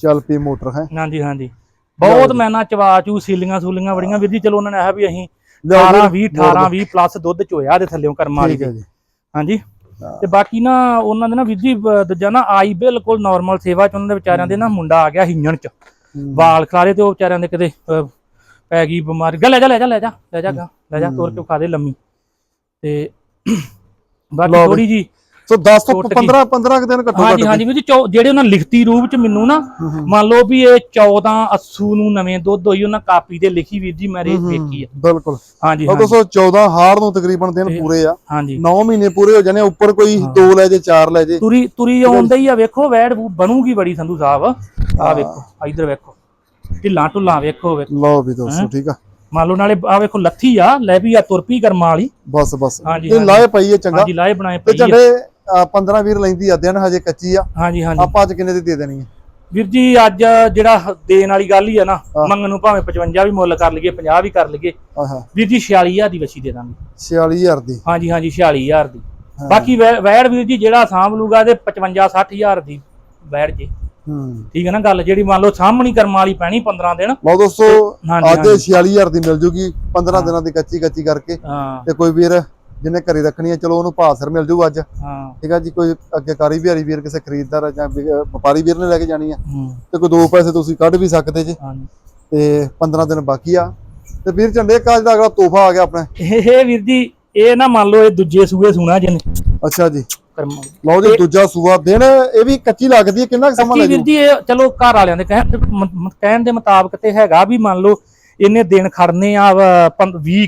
ਚੱਲ ਪੀ ਮੋਟਰ ਹੈ। ਹਾਂਜੀ ਹਾਂਜੀ। ਬਹੁਤ ਮੈਨਾ ਚਵਾ ਚੂ ਸੀਲੀਆਂ ਸੂਲੀਆਂ ਬੜੀਆਂ। ਵੀਰ ਜੀ ਚਲੋ ਉਹਨਾਂ ਨੇ ਆਹ ਵੀ ਅਸੀਂ ਲਿਆਓ 18 ਵੀਰ, 20 18 20 ਪਲੱਸ ਦੁੱਧ ਚੋਇਆ ਦੇ ਥੱਲੇੋਂ ਕਰਮਾਂ ਵਾਲੀ ਹੈ ਦੇ। ਹਾਂਜੀ। ਹਾਂ। ਤੇ ਬਾਕੀ ਨਾ ਉਹਨਾਂ ਦੇ ਨਾ ਵੀਰ ਜੀ ਬ- ਦੂਜਾ ਨਾ ਆਈ ਬਿਲਕੁਲ ਨਾਰਮਲ ਸੇਵਾ ਚ ਉਹਨਾਂ ਦੇ ਵਿਚਾਰਿਆਂ ਦੇ ਨਾ ਮੁੰਡਾ ਆ ਗਿਆ ਹਿੰਜਣ ਚ। ਵਾਲ ਖਲਾਰੇ ਤੇ ਉਹ ਵਿਚਾਰਿਆਂ ਦੇ ਕਿਤੇ ਅਹ, ਪੈ ਗਈ ਬਿਮਾਰੀ। ਲੈ ਜਾ ਲੈ ਜਾ ਲੈ ਜਾ ਲੈ ਜਾ ਲੈ ਜਾ ਤੋਰ ਕੇ ਖਾ ਦੇ ਲੰਮੀ। ਤੇ ਬਾਕੀ ਥੋੜੀ ਜੀ ਸੋ 10 ਤੋਂ ਟੁੱਟ ਗਈ। 15 15 ਕੁ ਦਿਨ ਘੱਟੋ ਹਾਂਜੀ ਘੱਟ ਹਾਂਜੀ ਵੀਰ ਜੀ ਜਿਹੜੇ ਉਹਨਾਂ ਲਿਖਤੀ ਰੂਪ ਚ ਮੈਨੂੰ ਨਾ ਮੰਨ ਲਓ ਵੀ ਇਹ 14 ਅੱਸੂ ਨੂੰ ਨਵੇਂ ਦੁੱਧ ਹੋਈ ਉਹਨਾਂ ਕਾਪੀ ਤੇ ਲਿਖੀ ਵੀਰ ਜੀ ਮੈਂ ਵੇਖੀ ਆ। ਬਿਲਕੁਲ। ਹਾਂਜੀ ਉਹ ਹਾਂਜੀ। 214 ਹਾਰ ਨੂੰ ਤਕਰੀਬਨ ਦਿਨ ਪੂਰੇ ਆ। ਹਾਂਜੀ। 9 ਮਹੀਨੇ ਪੂਰੇ ਹੋ ਜਾਣੇ ਉੱਪਰ ਕੋਈ 2 ਲੈ ਜੇ 4 ਲੈ ਜੇ। ਤੁਰੀ ਤੁਰੀ ਆਉਂਦਾ ਹੀ ਆ ਵੇਖੋ ਵੈੜ ਬਣੂਗੀ ਬੜੀ ਸੰਧੂ ਸਾਹਿਬ। ਆ ਵੇਖੋ ਇਧਰ ਵੇਖੋ। ਢਿੱਲਾਂ ਢੁੱਲਾਂ ਵੇਖੋ ਵੇਖੋ। ਲਓ ਵੀ ਦੋਸਤੋ ਠੀਕ ਆ। ਮੰਨ ਲਓ ਨਾਲੇ ਆ ਵੇਖੋ ਲੱਥੀ ਆ ਲੈ ਵੀ ਆ ਤੁਰਪੀ ਕਰਮਾ ਵਾਲੀ। ਬਸ ਬਸ। ਇਹ। ਲਾਏ ਪਈ ਹੈ ਚੰਗਾ। ਹਾਂਜੀ ਲਾਏ ਬਣਾਏ ਪਈ ਝੰਡੇ 15 ਵੀਰ ਲੈਂਦੀ ਆ ਦਿਨ ਹਜੇ ਕੱਚੀ ਆ। ਹਾਂਜੀ ਹਾਂਜੀ। ਆਪਾਂ ਅੱਜ ਕਿੰਨੇ ਦੀ ਦੇ ਦੇਣੀ ਹੈ ਵੀਰ ਜੀ ਅੱਜ ਜਿਹੜਾ ਦੇਣ ਵਾਲੀ ਗੱਲ ਹੀ ਆ ਨਾ ਮੰਗਣ ਨੂੰ ਭਾਵੇਂ 55 ਵੀ ਮੁੱਲ ਕਰ ਲਈਏ 50 ਵੀ ਕਰ ਲਈਏ। ਵੀਰ ਜੀ 46000 ਦੀ ਵਛੀ ਦੇ ਦਾਂਗੇ। 46000 ਦੀ। ਹਾਂਜੀ ਹਾਂਜੀ 46000 ਦੀ। ਬਾਕੀ ਵੈੜ ਵੀਰ ਜੀ ਜਿਹੜਾ ਸਾਂਭ ਲੂਗਾ ਤੇ 55 60000 ਦੀ ਵੈੜ ਜੇ। ਹੂੰ। ਠੀਕ ਹੈ ਨਾ ਗੱਲ ਜਿਹੜੀ ਮੰਨ ਲਓ ਸਾਹਮਣੀ ਕਰਮ ਵਾਲੀ ਪੈਣੀ 15 ਦਿਨ। ਲਓ ਦੋਸਤੋ ਅੱਜ 46000 ਦੀ ਮਿਲ ਜੂਗੀ 15 ਦਿਨਾਂ ਦੀ ਕੱਚੀ ਕੱਚੀ ਕਰਕੇ ਤੇ ਕੋਈ ਵੀਰ ਜਿਹਨੇ ਘਰੇ ਰੱਖਣੀ ਹੈ ਚਲੋ ਉਹਨੂੰ ਭਾਅ ਸਿਰ ਮਿਲ ਜੂ ਅੱਜ। ਹਾਂ। ਠੀਕ ਆ ਜੀ ਕੋਈ ਅੱਗੇ ਕਾਰੀ ਬਿਹਾਰੀ ਵੀਰ ਕਿਸੇ ਖਰੀਦਦਾਰ ਜਾਂ ਵਪਾਰੀ ਵੀਰ ਨੇ ਲੈ ਕੇ ਜਾਣੀ ਆ ਹੂੰ। ਤੇ ਕੋਈ ਦੋ ਪੈਸੇ ਤੁਸੀਂ ਕੱਢ ਵੀ ਸਕਦੇ ਜੀ। ਤੇ 15 ਦਿਨ ਬਾਕੀ ਆ। ਤੇ ਵੀਰ ਝੰਡੇ ਕਾਜ ਦਾ ਅਗਲਾ ਤੋਹਫਾ ਆ ਗਿਆ ਆਪਣਾ। ਇਹ ਵੀਰ ਜੀ ਇਹ ਨਾ ਮੰਨ ਲਓ ਇਹ ਦੂਜੇ ਸੂਏ ਸੁਣਾ ਜਿਹਨੇ। ਅੱਛਾ ਜੀ। ਲਓ ਜੀ ਦੂਜਾ ਸੂਆ ਦਿਨ ਇਹ ਵੀ ਕੱਚੀ ਲੱਗਦੀ ਹੈ ਕਿੰਨਾ ਕੁ ਸਮਾਂ ਕੀ ਲੈ ਵੀਰ ਜੂ ਇਹ ਚਲੋ ਘਰ ਵਾਲਿਆਂ ਦੇ ਕਹਿਣ ਦੇ ਮੁਤਾਬਕ ਤੇ ਹੈਗਾ ਵੀ ਮੰਨ ਲਓ ਇਹਨੇ ਦਿਨ ਖੜਨੇ ਆ 20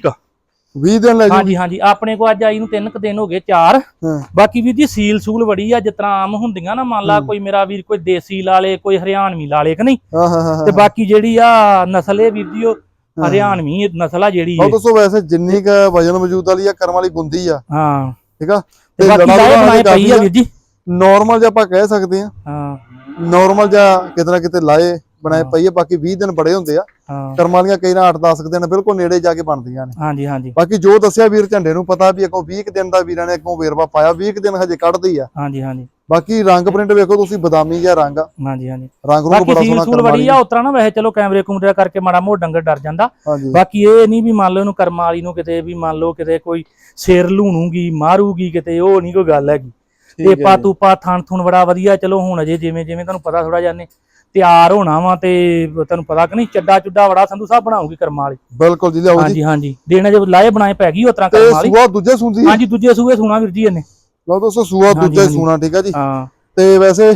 20 ਦਿਨ ਲੈ ਜੂ ਹਾਂਜੀ ਹਾਂਜੀ ਆਪਣੇ ਕੋ ਅੱਜ ਆਈ ਨੂੰ ਤਿੰਨ ਕ ਦਿਨ ਹੋ ਗਏ ਚਾਰ। ਹਾਂ। ਬਾਕੀ ਵੀਰ ਜੀ ਸੀਲ ਸੂਲ ਬੜੀ ਆ ਜਿਸ ਤਰ੍ਹਾਂ ਆਮ ਹੁੰਦੀਆਂ ਨਾ ਮੰਨ ਲਾ ਕੋਈ ਮੇਰਾ ਵੀਰ ਕੋਈ ਦੇਸੀ ਲਾ ਲੇ ਕੋਈ ਹਰਿਆਣਵੀ ਲਾ ਲੇ ਕਿ ਨਹੀਂ? ਹਾਂ ਹਾਂ ਹਾਂ ਤੇ ਬਾਕੀ ਜਿਹੜੀ ਆ ਨਸਲ ਇਹ ਵੀਰ ਜੀ ਉਹ ਹਰਿਆਣਵੀ ਨਸਲ ਆ ਜਿਹੜੀ ਉਹ ਇਹ। ਦੱਸੋ ਵੈਸੇ ਜਿੰਨੀ ਕ ਵਜਨ ਮੌਜੂਦ ਵਾਲੀ ਆ ਕਰਮ ਵਾਲੀ ਗੁੰਦੀ ਆ। ਹਾਂ। ਠੀਕ ਆ? ਤੇ ਬਾਕੀ ਲੜਾ ਲਾਏ ਲੁੜਾ ਬਣਾਏ ਕਾਫੀ ਪਈ ਆ ਵੀਰ ਜੀ। ਨਾਰਮਲ ਜਿਹਾ ਆਪਾਂ ਕਹਿ ਸਕਦੇ ਆ। ਹਾਂ। ਨਾਰਮਲ ਜਿਹਾ ਕਿਤੇ ਨਾ ਕਿਤੇ ਲਾਏ ਬਣਾਏ ਪਈ ਆ ਬਾਕੀ 20 ਦਿਨ ਬੜੇ ਹੁੰਦੇ ਆ। ਹਾਂ ਕਰਮ ਵਾਲੀਆਂ ਕਈ ਨਾ 8-10 ਦਿਨ ਬਿਲਕੁਲ ਨੇੜੇ ਜਾ ਕੇ ਬਣਦੀਆਂ ਨੇ। ਹਾਂਜੀ ਹਾਂਜੀ। ਬਾਕੀ ਜੋ ਦੱਸਿਆ ਵੀਰ ਝੰਡੇ ਨੂੰ ਪਤਾ ਵੀ ਅੱਗੋਂ 20 ਕੁ ਦਿਨ ਦਾ ਵੀਰਾਂ ਨੇ ਅੱਗੋਂ ਵੇਰਵਾ ਪਾਇਆ 20 ਕੁ ਦਿਨ ਹਜੇ ਕੱਢਦੀ ਆ। ਹਾਂਜੀ ਹਾਂਜੀ। ਬਾਕੀ ਰੰਗ ਪ੍ਰਿੰਟ ਵੇਖੋ ਤੁਸੀਂ ਬਦਾਮੀ ਜਿਹਾ ਰੰਗ ਆ। ਹਾਂਜੀ ਹਾਂਜੀ। ਰੰਗ ਬਾਕੀ ਬੜਾ ਸੋਹਣਾ ਕਰਮ ਵਾਲੀ ਆ। ਉਤਰਾ ਨਾ ਵੈਸੇ ਚਲੋ ਕੈਮਰੇ ਕੁਮਰੇ ਕਰਕੇ ਮਾੜਾ ਮੋੜ ਡੰਗਰ ਡਰ ਜਾਂਦਾ। ਬਾਕੀ ਇਹ ਨਹੀਂ ਵੀ ਮੰਨ ਲਓ ਇਹਨੂੰ ਕਰਮ ਵਾਲੀ ਨੂੰ ਕਿਤੇ ਵੀ ਮੰਨ ਲਓ ਕਿਤੇ ਕੋਈ ਸਿਰ ਲੂਣੂਗੀ ਮਾਰੂਗੀ ਕਿਤੇ ਉਹ ਨਹੀਂ ਕੋਈ ਗੱਲ ਹੈਗੀ। ਤੇ ਹੈ ਪਾ ਤੂੰ ਪਾ ਥਣ ਥੁਣ ਬੜਾ ਵਧੀਆ ਚਲੋ ਹੁਣ ਅਜੇ ਜਿਵੇਂ ਜਿਵੇਂ ਤੁਹਾਨੂੰ ਪਤਾ ਥੋੜਾ ਜਾਨੇ ਤਿਆਰ ਹੋਣਾ ਵਾ ਤੇ ਤੁਹਾਨੂੰ ਪਤਾ ਕਿ ਨਹੀਂ ਚੱਡਾ ਚੁੱਡਾ ਬੜਾ ਸੰਧੂ ਸਾਹਿਬ ਬਣਾਉਗੀ ਕਰਮ ਵਾਲੀ। ਬਿਲਕੁਲ ਜੀ ਲਿਆਓ ਜੀ। ਹਾਂਜੀ ਹਾਂਜੀ। ਦੇਣਾ ਜੇ ਲਾਏ ਬਣਾਏ ਪੈ ਗਈ ਉਤਰਾ ਤੇ ਕਰਮ ਵਾਲੀ। ਸੂਆ ਦੂਜੇ ਸੁਣਦੀ ਹਾਂਜੀ ਦੂਜੇ ਸੂਏ ਸੁਣਾ ਵੀਰ ਜੀ ਇਹਨੇ। ਲਓ ਦੋਸਤੋ ਸੂਆ ਦੂਜਾ। ਸੂਣਾ ਠੀਕ ਆ ਜੀ। ਹਾਂ। ਤੇ ਵੈਸੇ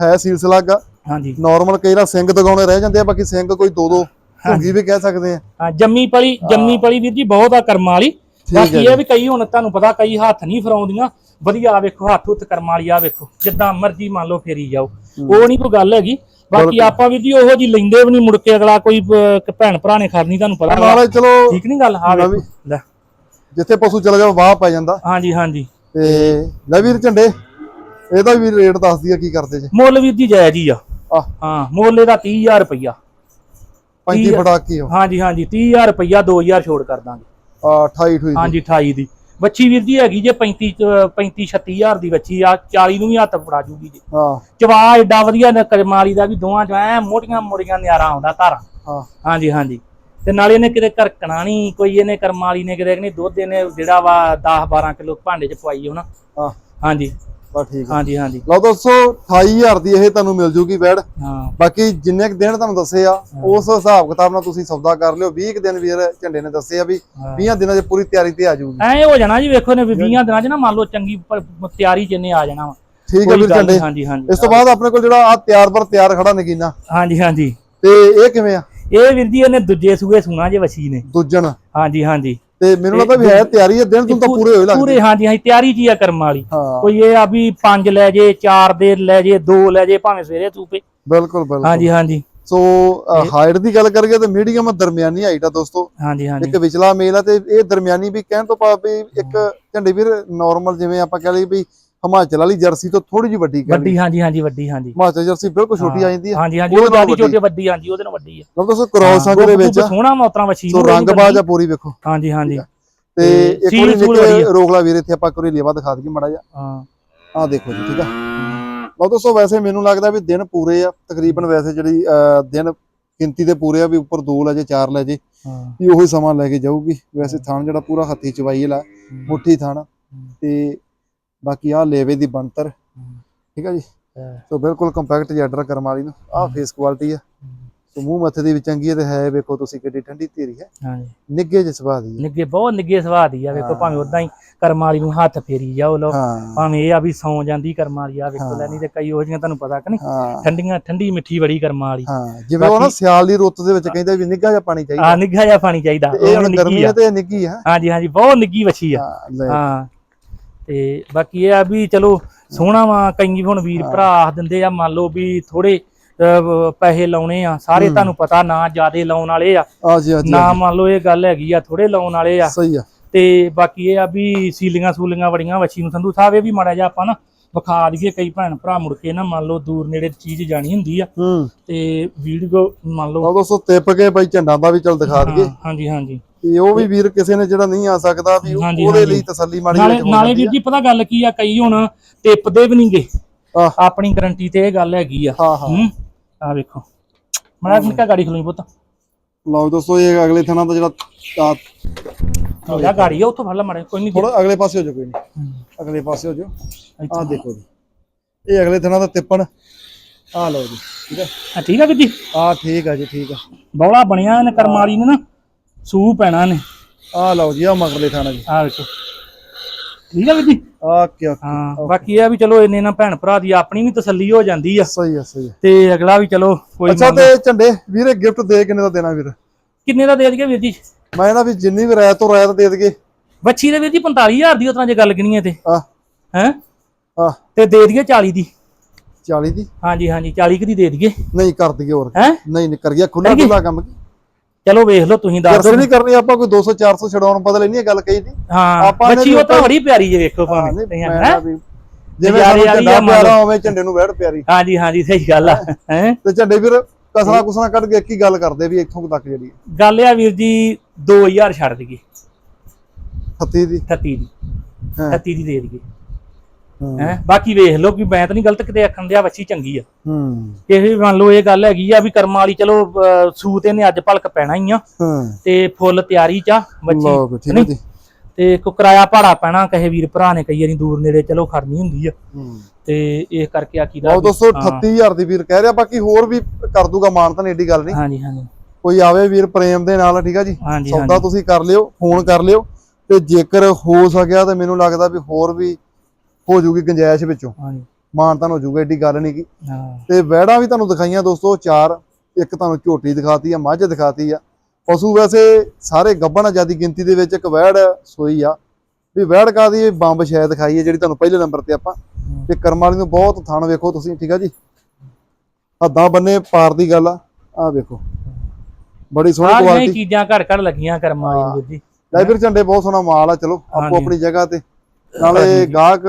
ਹੈ ਸੀਲਸਿਲਾ ਗਾ ਹਾਂਜੀ। ਨਾਰਮਲ ਕਈ ਵਾਰ ਸਿੰਘ ਦਗਾਉਣੇ ਰਹਿ ਜਾਂਦੇ ਆ ਬਾਕੀ ਸਿੰਘ ਕੋਈ ਦੋ ਦੋ ਭੁੰਗੀ ਵੀ ਕਹਿ ਸਕਦੇ ਆ। ਹਾਂ ਜੰਮੀ ਪਲੀ ਜੰਮੀ ਪਲੀ ਵੀਰ ਜੀ ਬਹੁਤ ਆ ਕਰਮ ਵਾਲੀ। ਬਾਕੀ ਇਹ ਵੀ ਕਈ ਹੁਣ ਤੁਹਾਨੂੰ ਪਤਾ ਕਈ ਹੱਥ ਨਹੀਂ ਫਰਾਉਂਦੀਆਂ। ਵਧੀਆ ਵੇਖੋ ਹੱਥ ਹੁੱਥ ਕਰਮ ਵਾਲੀ ਆ ਵੇਖੋ। ਜਿੱਦਾਂ ਮਰਜ਼ੀ ਮੰਨ ਲਓ ਫੇਰੀ ਜਾਓ। ਉਹ ਨਹੀਂ ਕੋਈ ਗੱਲ ਹੈਗੀ। ਬਾਕੀ ਆਪਾਂ ਵੀ ਜੀ ਉਹੋ ਜੀ ਲੈਂਦੇ ਵੀ ਨਹੀਂ ਮੁੜ ਕੇ ਅਗਲਾ ਕੋਈ ਭੈਣ ਭਰਾ ਨੇ ਖੜਨੀ ਤੁਹਾਨੂੰ ਪਤਾ। ਨਾਲੇ ਚਲੋ ਠੀਕ ਨਹੀਂ ਗੱਲ? ਵੇਖੋ ਲੈ। ਜਿੱਥੇ ਪਸ਼ੂ ਚਲਾ ਜਾਓ ਵਾਹ ਪੈ ਜਾਂਦਾ। ਹਾਂਜੀ ਹਾਂਜੀ। ਤੇ ਲੈ ਵੀਰ ਝੰਡੇ ਇਹਦਾ ਵੀ ਰੇਟ ਦੱਸਦੀ ਆ ਕੀ ਕਰਦੇ ਜੇ। ਮੁੱਲ ਵੀਰ ਜੀ ਜਾਇਜ਼ ਹੀ ਆ। ਹਾਂ ਮੁੱਲ ਇਹਦਾ 30000 ਰੁਪਈਆ। 35 ਫੜਾ ਕੀ ਹੋ ਹਾਂਜੀ ਹਾਂਜੀ 30000 ਰੁਪਈਆ 2000 ਛੋੜ ਕਰ ਦਾਂਗੇ। ਆ 28 ਠੋਈ ਹਾਂਜੀ 28 ਦੀ। ਬੱਚੀ ਵੀਰ ਜੀ ਹੈਗੀ ਜੇ 35 35 36000 ਦੀ ਬੱਚੀ ਆ 40 ਨੂੰ ਵੀ ਹੱਥ ਫੜਾ ਜੂਗੀ ਜੀ। ਹਾਂ। ਚਵਾ ਏਡਾ ਵਧੀਆ ਨ- ਕਰਮਾਲੀ ਦਾ ਵੀ ਦੋਵਾਂ ਚ ਐ ਮੋਟੀਆਂ ਮੋੜੀਆਂ ਨਿਆਰਾ ਆਉਂਦਾ ਘਰ ਹਾਂ। ਹਾਂਜੀ ਹਾਂਜੀ। ਤੇ ਨਾਲੇ ਇਹਨੇ ਕਿਤੇ ਘਰਕਣਾ ਨਹੀਂ ਕੋਈ ਇਹਨੇ ਕਰਮਾਲੀ ਨੇ ਕਿਤੇ ਨਹੀਂ ਦੁੱਧ ਇਹਨੇ ਜਿਹੜਾ ਵਾ 10 12 ਕਿਲੋ ਭਾਂਡੇ ਚ ਪਵਾਈ ਹੋਣਾ। ਹਾਂ। ਹਾਂਜੀ। ਬਸ ਠੀਕ ਆ। ਹਾਂਜੀ ਹਾਂਜੀ। ਲਓ ਦੋਸਤੋ 28000 ਦੀ ਇਹ ਤੁਹਾਨੂੰ ਮਿਲ ਜੂਗੀ ਵੈੜ ਹਾਂ। ਬਾਕੀ ਜਿੰਨੇ ਕੁ ਦਿਨ ਤੁਹਾਨੂੰ ਦੱਸੇ ਆ ਉਸ ਹਿਸਾਬ ਕਿਤਾਬ ਨਾਲ ਤੁਸੀਂ ਸੌਦਾ ਕਰ ਲਿਓ। 20 ਕੁ ਦਿਨ ਵੀਰ ਝੰਡੇ ਨੇ ਦੱਸੇ ਆ ਵੀ 20 ਦਿਨਾਂ 'ਚ ਪੂਰੀ ਤਿਆਰੀ ਤੇ ਆ ਜਾਊਗੀ ਐ ਹੋ ਜਾਣਾ ਜੀ ਵੇਖੋ ਨੇ 20 ਦਿਨਾਂ ਚ ਨਾ ਮੰਨ ਲਓ ਚੰਗੀ ਤਿਆਰੀ ਚ ਆ ਜਾਣਾ ਠੀਕ ਹੈ ਵੀਰ ਝੰਡੇ। ਹਾਂਜੀ ਹਾਂਜੀ। ਇਸ ਤੋਂ ਬਾਅਦ ਆਪਣੇ ਕੋਲ ਜਿਹੜਾ ਆ ਤਿਆਰ ਪਰ ਤਿਆਰ ਖੜਾ ਨਗੀਨਾ। ਹਾਂਜੀ ਹਾਂਜੀ। ਤੇ ਇਹ ਕਿਵੇਂ ਆ? ਇਹ ਵੀਰ ਜੀ ਇਹਨੇ ਦੂਜੇ ਸੂਏ ਸੁਣਾ ਜੇ ਵਸੀ ਨੇ। ਦੂਜਣ। ਹਾਂਜੀ ਹਾਂਜੀ। ਤੇ ਮੈਨੂੰ ਲੱਗਦਾ ਵੀ ਹੈ ਤਿਆਰੀ ਹੈ ਦਿਨ ਤੁਹਾਨੂੰ ਤਾਂ ਪੂਰੇ ਹੋਏ ਲੱਗਦੇ ਪੂਰੇ ਹਾਂਜੀ ਹਾਂਜੀ ਤਿਆਰੀ ਜੀ ਆ ਕਰਮ ਵਾਲੀ? ਕੋਈ ਇਹ ਆ ਵੀ ਪੰਜ ਲੈ ਜੇ ਚਾਰ ਦੇ ਲੈ ਜੇ ਦੋ ਲੈ ਜੇ ਭਾਵੇਂ ਸਵੇਰੇ ਤੂਪੇ ਬਿਲਕੁਲ ਬਿਲਕੁਲ। ਹਾਂਜੀ ਹਾਂਜੀ। ਸੋ ਹਾਈਟ ਦੀ ਗੱਲ ਕਰੀਏ ਤਾਂ ਮੀਡੀਅਮ ਦਰਮਿਆਨੀ ਹਾਈਟ ਆ ਦੋਸਤੋ। ਹਾਂਜੀ ਹਾਂਜੀ। ਇੱਕ ਵਿਚਲਾ ਮੇਲ ਆ ਤੇ ਇਹ ਦਰਮਿਆਨੀ ਵੀ ਕਹਿਣ ਤੋਂ ਭਾਵ ਵੀ ਇੱਕ ਝੰਡੇ ਵੀਰ ਨਾਰਮਲ ਜਿਵੇਂ ਆਪਾਂ ਕਹ ਲਈਏ ਵੀ ਹਿਮਾਚਲ ਵਾਲੀ ਜਰਸੀ ਤੋਂ ਥੋੜੀ ਜਿਹੀ ਵੱਡੀ ਕਹਿ ਵੱਡੀ ਹਾਂਜੀ ਹਾਂਜੀ ਵੱਡੀ ਹਾਂਜੀ। ਹਿਮਾਚਲ ਜਰਸੀ ਬਿਲਕੁਲ ਛੋਟੀ ਆ ਜਾਂਦੀ ਹੈ। ਹਾਂਜੀ ਹਾਂਜੀ ਉਹਦੇ ਉਹ ਨਾਲੋਂ ਛੋਟੀ ਵੱਡੀ। ਹਾਂਜੀ ਉਹਦੇ ਨਾਲ ਵੱਡੀ ਆ। ਲਓ ਦੋਸਤੋ ਕ੍ਰੋਸ ਸੰਗ ਦੇ ਵਿੱਚ ਆ। ਸੋਹਣਾ ਮੋਤਰਾ ਵਛੀ ਸੋ ਰੰਗ ਬਾਜ ਆ ਪੂਰੀ ਵੇਖੋ। ਹਾਂਜੀ ਹਾਂਜੀ। ਤੇ ਇੱਕ ਵਾਰੀ ਸੂਲ ਬੜੀ ਨਿੱਕੇ ਆ। ਰੋਗਲਾ ਵੀਰ ਇੱਥੇ ਆਪਾਂ ਵਾਰੀ ਲੇਵਾ ਦਿਖਾ ਦਈਏ ਮੜਾ ਜਾ ਹਾਂ। ਆਹ ਦੇਖੋ ਜੀ ਠੀਕ ਆ। ਲਓ ਦੋਸਤੋ ਵੈਸੇ ਮੈਨੂੰ ਲੱਗਦਾ ਵੀ ਦਿਨ ਪੂਰੇ ਆ। ਤਕਰੀਬਨ ਵੈਸੇ ਜਿਹੜੀ ਦਿਨ ਗਿਣਤੀ ਦੇ ਪੂਰੇ ਆ ਵੀ ਉੱਪਰ ਦੋ ਲੈ ਜੇ ਚਾਰ ਲੈ ਜੇ। ਵੀ ਉਹੀ ਸਮਾਂ ਲੈ ਕੇ ਜਾਊਗੀ। ਵੈਸੇ ਥਾਣ ਜਿਹੜਾ ਪੂਰਾ ਹੱਥੀ ਚਵਾਈ ਲਾ ਮੁੱਠੀ ਥਾਣ ਤੇ ਬਾਕੀ ਆਹ ਲੇਵੇ ਦੀ ਬਣਤਰ। ਠੀਕ ਆ ਜੀ? ਸੋ ਬਿਲਕੁਲ ਕੰਪੈਕਟ ਜੈਡਰ ਕਰਮ ਵਾਲੀ ਨੂੰ। ਆਹ ਫੇਸ ਕੁਆਲਿਟੀ ਆ। ਸੋ ਮੂੰਹ ਮੱਥੇ ਦੀ ਵੀ ਚੰਗੀ ਹੈ ਤੇ ਹੈ ਵੇਖੋ ਤੁਸੀਂ ਕਿੱਡੀ ਠੰਡੀ ਧੀਰੀ ਹੈ। ਹਾਂਜੀ ਨਿੱਗੇ ਜਿਹਾ ਸੁਭਾਅ ਦੀ ਹੈ ਨਿੱਗੇ ਬਹੁਤ ਨਿੱਗੇ ਸੁਭਾਅ ਦੀ ਆ। ਵੇਖੋ ਭਾਵੇਂ ਉਦਾਂ ਹੀ ਕਰਮ ਵਾਲੀ ਨੂੰ ਹੱਥ ਫੇਰੀ ਜਾਓ ਲੋ ਹਾਂ। ਭਾਵੇਂ ਇਹ ਆ ਵੀ ਸੌ ਜਾਂਦੀ ਕਰਮ ਵਾਲੀ ਆ ਵੇਖੋ ਲੈ ਨਹੀਂ ਤੇ ਕਈ ਉਹ ਜਿਹੀਆਂ ਤੁਹਾਨੂੰ ਪਤਾ ਕਿ ਨਹੀਂ? ਹਾਂ। ਠੰਡੀਆਂ ਠੰਡੀ ਮਿੱਠੀ ਬੜੀ ਕਰਮ ਵਾਲੀ। ਹਾਂ। ਜਿਵੇਂ ਉਹ ਨਾ ਸਿਆਲ ਦੀ ਰੁੱਤ ਦੇ ਵਿੱਚ ਕਹਿੰਦੇ ਵੀ ਨਿੱਘਾ ਜਿਹਾ ਪਾਣੀ ਚਾਹੀਦਾ। ਆ ਨਿੱਘਾ ਜਿਹਾ ਪਾਣੀ ਚਾਹੀਦਾ। ਇਹ ਗਰਮੀ ਆ। ਹੈ ਤੇ ਨਿੱਘੀ ਆ। ਹਾਂਜੀ ਹਾਂਜੀ ਬਹੁਤ ਨਿੱਗੀ ਵੱਛੀ ਆ। ਹਾਂ ਹਾਂ। ਤੇ ਬਾਕੀ ਇਹ ਆ ਵੀ ਚਲੋ ਸੋਹਣਾ ਵਾ ਕਈ ਹੁਣ ਵੀਰ ਭਰਾ ਆਖ ਦਿੰਦੇ ਆ ਮੰਨ ਲਓ ਵੀ ਥੋੜੇ ਪੈਸੇ ਲਾਉਣੇ ਆ ਸਾਰੇ ਤੁਹਾਨੂੰ ਪਤਾ ਨਾ ਜਿਆਦੇ ਲਾਉਣ ਵਾਲੇ ਆ। ਨਾ ਮੰਨ ਲਓ ਇਹ ਗੱਲ ਹੈਗੀ ਆ ਥੋੜੇ ਲਾਉਣ ਵਾਲੇ ਆ। ਸਹੀ ਆ। ਤੇ ਬਾਕੀ ਇਹ ਆ ਵੀ ਸੀਲੀਆਂ ਸੂਲੀਆਂ ਬੜੀਆਂ ਵੱਛੀ ਨੂੰ ਸੰਧੂ ਸਾਹਿਬ ਇਹ ਵੀ ਮਾੜਾ ਜਿਹਾ ਆਪਾਂ ਨਾ ਵਿਖਾ ਦਈਏ ਕਈ ਭੈਣ ਭਰਾ ਮੁੜ ਕੇ ਨਾ ਮੰਨ ਲਓ ਦੂਰ ਨੇੜੇ ਚੀਜ਼ ਜਾਣੀ ਹੁੰਦੀ ਆ। ਹੂੰ। ਤੇ ਵੀਡੀਓ ਮੰਨ ਲਓ ਲਓ ਦੋਸਤੋ ਤਿਪ ਕੇ ਬਾਈ ਝੰਡਾਂ ਦਾ ਵੀ ਚੱਲ ਦਿਖਾ ਦਈਏ। ਹਾਂਜੀ ਹਾਂਜੀ। ਤੇ ਉਹ ਵੀ ਵੀਰ ਕਿਸੇ ਨੇ ਜਿਹੜਾ ਨਹੀਂ ਆ ਸਕਦਾ ਵੀ ਹਾਂਜੀ, ਉਹਦੇ ਹਾਂਜੀ। ਲਈ ਤਸੱਲੀ ਮਾੜੀ ਨਾਲੇ ਨਾਲੇ ਵੀਰ ਜੀ ਪਤਾ ਗੱਲ ਕੀ ਆ ਕਈ ਹੁਣ ਟਿੱਪਦੇ ਵੀ ਨਹੀਂਗੇ। ਆ। ਆਪਣੀ ਗਰੰਟੀ ਤੇ ਇਹ ਗੱਲ ਹੈਗੀ ਆ। ਹਾਂ ਹਾਂ। ਹੂੰ। ਆ ਵੇਖੋ। ਮੜਾ ਨਿੱਕਾ ਗਾੜੀ ਖਲੋਈ ਪੁੱਤ? ਲਓ ਦੋਸਤੋ ਇਹ ਅਗਲੇ ਥਣਾ ਦਾ ਜਿਹੜਾ ਆ, ਹੋ ਗਿਆ ਗਾੜੀ ਆ ਉੱਥੋਂ ਫੜ ਲੈ ਮੜੇ ਕੋਈ ਨਹੀਂ ਥੋੜਾ ਅਗਲੇ ਪਾਸੇ ਹੋ ਜਾਓ ਕੋਈ ਨਹੀਂ। ਅਗਲੇ ਪਾਸੇ ਹੋ ਜਾਓ। ਆਹ ਦੇਖੋ ਜੀ। ਇਹ ਅਗਲੇ ਥਣਾ ਦਾ ਤਿੱਪਣ। ਆ ਲਓ ਜੀ ਠੀਕ ਹੈ ਹਾਂ ਠੀਕ ਆ ਵੀਰ ਜੀ? ਆ ਠੀਕ ਆ ਜੀ ਠੀਕ ਆ। ਬੌਲਾ ਬਣਿਆ ਇਹਨੇ ਕਰਮ ਵਾਲੀ ਨੇ ਨਾ ਸੂ ਪੈਣਾ ਨੇ ਆ ਲਓ ਜੀ ਆ ਮਗਰਲੇ ਥਾਣਾ ਜੀ। ਆ ਵੇਖੋ। ਠੀਕ ਆ ਵੀਰ ਜੀ? ਆ ਕਿਆ ਹਾਂ ਬਾਕੀ ਇਹ ਆ ਵੀ ਚਲੋ ਇੰਨੇ ਨਾ ਭੈਣ ਭਰਾ ਦੀ ਆਪਣੀ ਵੀ ਤਸੱਲੀ ਹੋ ਜਾਂਦੀ ਆ। ਸਹੀ ਆ ਸਹੀ ਆ। ਤੇ ਅਗਲਾ ਵੀ ਚਲੋ ਕੋਈ ਅੱਛਾ ਤੇ ਝੰਡੇ ਵੀਰੇ ਗਿਫਟ ਦੇ ਕਿੰਨੇ ਦਾ ਦੇਣਾ ਵੀਰ? ਕਿੰਨੇ ਦਾ ਦੇ ਦਈਏ ਵੀਰ ਜੀ? ਮੈਂ ਇਹਨਾਂ ਵੀ ਜਿੰਨੀ ਵੀ ਰਾਇਤ ਤੋਂ ਰਾਇਤ ਦੇ ਦਈਏ। ਬੱਚੀ ਦੇ ਵੀਰ ਜੀ 45000 ਦੀ ਉਤਰਾਂ ਜੇ ਗੱਲ ਗਿਣੀਏ ਤੇ। ਆ ਹੈ? ਆ ਤੇ ਦੇ ਦਈਏ 40 ਦੀ। 40 ਦੀ? ਹਾਂਜੀ ਹਾਂਜੀ 40 ਕੁ ਦੀ ਦੇ ਦਈਏ। ਨਹੀਂ ਕਰ ਦਈਏ ਹੋਰ। ਹੈ? ਨਹੀਂ ਨਹੀਂ ਕਰੀਏ ਖੁੱਲਾ? ਖੁੱਲਾ ਕੰਮ ਕੀ? ਚਲੋ ਵੇਖ ਲਓ ਤੁਸੀਂ ਦੱਸ ਜਰਸੀ ਦਿਓ। ਨਹੀਂ ਕਰਨੀ ਆਪਾਂ ਕੋਈ 200 400 ਛਡਾਉਣ ਬਦਲੇ ਨਹੀਂ ਇਹ ਗੱਲ ਕਹੀ ਦੀ। ਹਾਂ ਆਪਾਂ ਬੱਚੀ ਉਹ ਤਾਂ ਬੜੀ ਪਿਆਰੀ ਜੇ ਵੇਖੋ ਭਾਵੇਂ ਹੈਂ? ਜਿਵੇਂ ਸਾਨੂੰ ਝੰਡਾ ਪਿਆਰਾ। ਹੋਵੇ ਝੰਡੇ ਨੂੰ ਵਹਿੜ ਪਿਆਰੀ। ਹਾਂਜੀ ਹਾਂਜੀ ਸਹੀ ਗੱਲ ਆ ਹੈ। ਤੇ ਝੰਡੇ ਵੀਰ ਕਸਰਾ ਕੁਸਰਾ ਕੱਢ ਕੇ ਇੱਕ ਹੀ ਗੱਲ ਕਰਦੇ ਵੀ ਇੱਥੋਂ ਕੁ ਤੱਕ ਜਿਹੜੀ ਗੱਲ ਆ ਵੀਰ ਜੀ 2000 ਛੱਡ ਦਈਏ। 38 ਦੀ। 38 ਦੀ। ਹਾਂ। 38 ਦੀ ਦੇ ਦਈਏ। ਹੂੰ। ਬਾਕੀ ਵੇਖ ਲਓ ਕਿ ਮੈਂ ਤਾਂ ਨਹੀਂ ਗਲਤ ਕਿਤੇ ਆਖਣ ਦਿਆ ਬੱਚੀ ਚੰਗੀ ਆ। ਹੂੰ। ਇਹ ਵੀ ਮੰਨ ਲਓ ਇਹ ਗੱਲ ਹੈਗੀ ਆ ਵੀ ਕਰਮਾਂ ਵਾਲੀ ਚਲੋ ਸੂਤ ਇਹਨੇ ਅੱਜ ਭਲਕ ਪੈਣਾ ਹੀ ਆ। ਹਾਂ। ਤੇ ਫੁੱਲ ਤਿਆਰੀ ਚ ਆ ਬੱਚੀ ਲਓ ਵੀ, ਠੀਕ ਹੈ ਨਹੀਂ? ਜੀ। ਤੇ ਕੋ ਕਿਰਾਇਆ ਭਾੜਾ ਪੈਣਾ ਕਹੇ ਵੀਰ ਭਰਾ ਨੇ ਕਈ ਵਾਰੀ ਦੂਰ ਨੇੜੇ ਚਲੋ ਖੜਨੀ ਹੁੰਦੀ ਆ। ਹੂੰ। ਤੇ ਇਹ ਕਰਕੇ ਆਖੀਦਾ ਲਓ ਵੀ- ਦੋਸਤੋ ਹਾਂ, 38000 ਦੀ ਵੀਰ ਕਹਿ ਰਿਹਾ ਬਾਕੀ ਹੋਰ ਵੀ ਕਰ ਦੂਗਾ ਮਾਨ ਤਾਂ ਏਡੀ ਗੱਲ ਨਹੀਂ। ਹਾਂਜੀ ਹਾਂਜੀ। ਕੋਈ ਆਵੇ ਵੀਰ ਪ੍ਰੇਮ ਦੇ ਨਾਲ ਠੀਕ ਆ ਜੀ? ਸੌਦਾ ਤੁਸੀਂ ਕਰ ਲਿਓ ਫੋਨ ਕਰ ਲਿਓ ਤੇ ਜੇਕਰ ਹੋ ਸਕਿਆ ਤਾਂ ਮੈਨੂੰ ਲੱਗਦਾ ਵੀ ਹੋਰ ਵੀ ਹੋ ਜੂਗੀ ਗੁੰਜਾਇਸ਼ ਵਿੱਚੋਂ। ਹਾਂਜੀ। ਮਾਨਤਾਨ ਹੋ ਜੂਗਾ ਏਡੀ ਗੱਲ ਨਹੀਂ ਗੀ। ਹਾਂ। ਤੇ ਵਹਿੜਾਂ ਵੀ ਤੁਹਾਨੂੰ ਦਿਖਾਈਆਂ ਦੋਸਤੋ ਚਾਰ ਇੱਕ ਤੁਹਾਨੂੰ ਝੋਟੀ ਦਿਖਾਤੀ ਆ ਮੱਝ ਦਿਖਾਤੀ ਆ। ਪਸ਼ੂ ਵੈਸੇ ਸਾਰੇ ਗੱਭਣ ਜਿਆਦੀ ਗਿਣਤੀ ਦੇ ਵਿੱਚ ਇੱਕ ਵਹਿੜ ਸੋਈ ਆ। ਵੀ ਵਹਿੜ ਕਾਦੀ ਬੰਬ ਸ਼ਾਇਦ ਦਿਖਾਈ ਹੈ ਜਿਹੜੀ ਤੁਹਾਨੂੰ ਪਹਿਲੇ ਨੰਬਰ ਤੇ ਆਪਾਂ ਤੇ ਕਰਮ ਵਾਲੀ ਨੂੰ ਬਹੁਤ ਥਣ ਵੇਖੋ ਤੁਸੀਂ ਠੀਕ ਆ ਜੀ? ਹੱਦਾਂ ਬੰਨੇ ਪਾਰ ਦੀ ਗੱਲ ਆ ਆ ਵੇਖੋ। ਬੜੀ ਸੋਹਣੀ ਕੁਆਲਿਟੀ ਚੀਜ਼ਾਂ ਘੜ ਘੜ ਲੱਗੀਆਂ ਕਰਮਾਂ ਵਾਲੀ ਨੂੰ ਜੀ। ਲੈ ਵੀਰ ਝੰਡੇ ਬਹੁਤ ਸੋਹਣਾ ਮਾਲ ਆ ਚਲੋ ਆਪੋ। ਆਪਣੀ ਜਗ੍ਹਾ ਤੇ। ਨਾਲੇ ਗਾਹਕ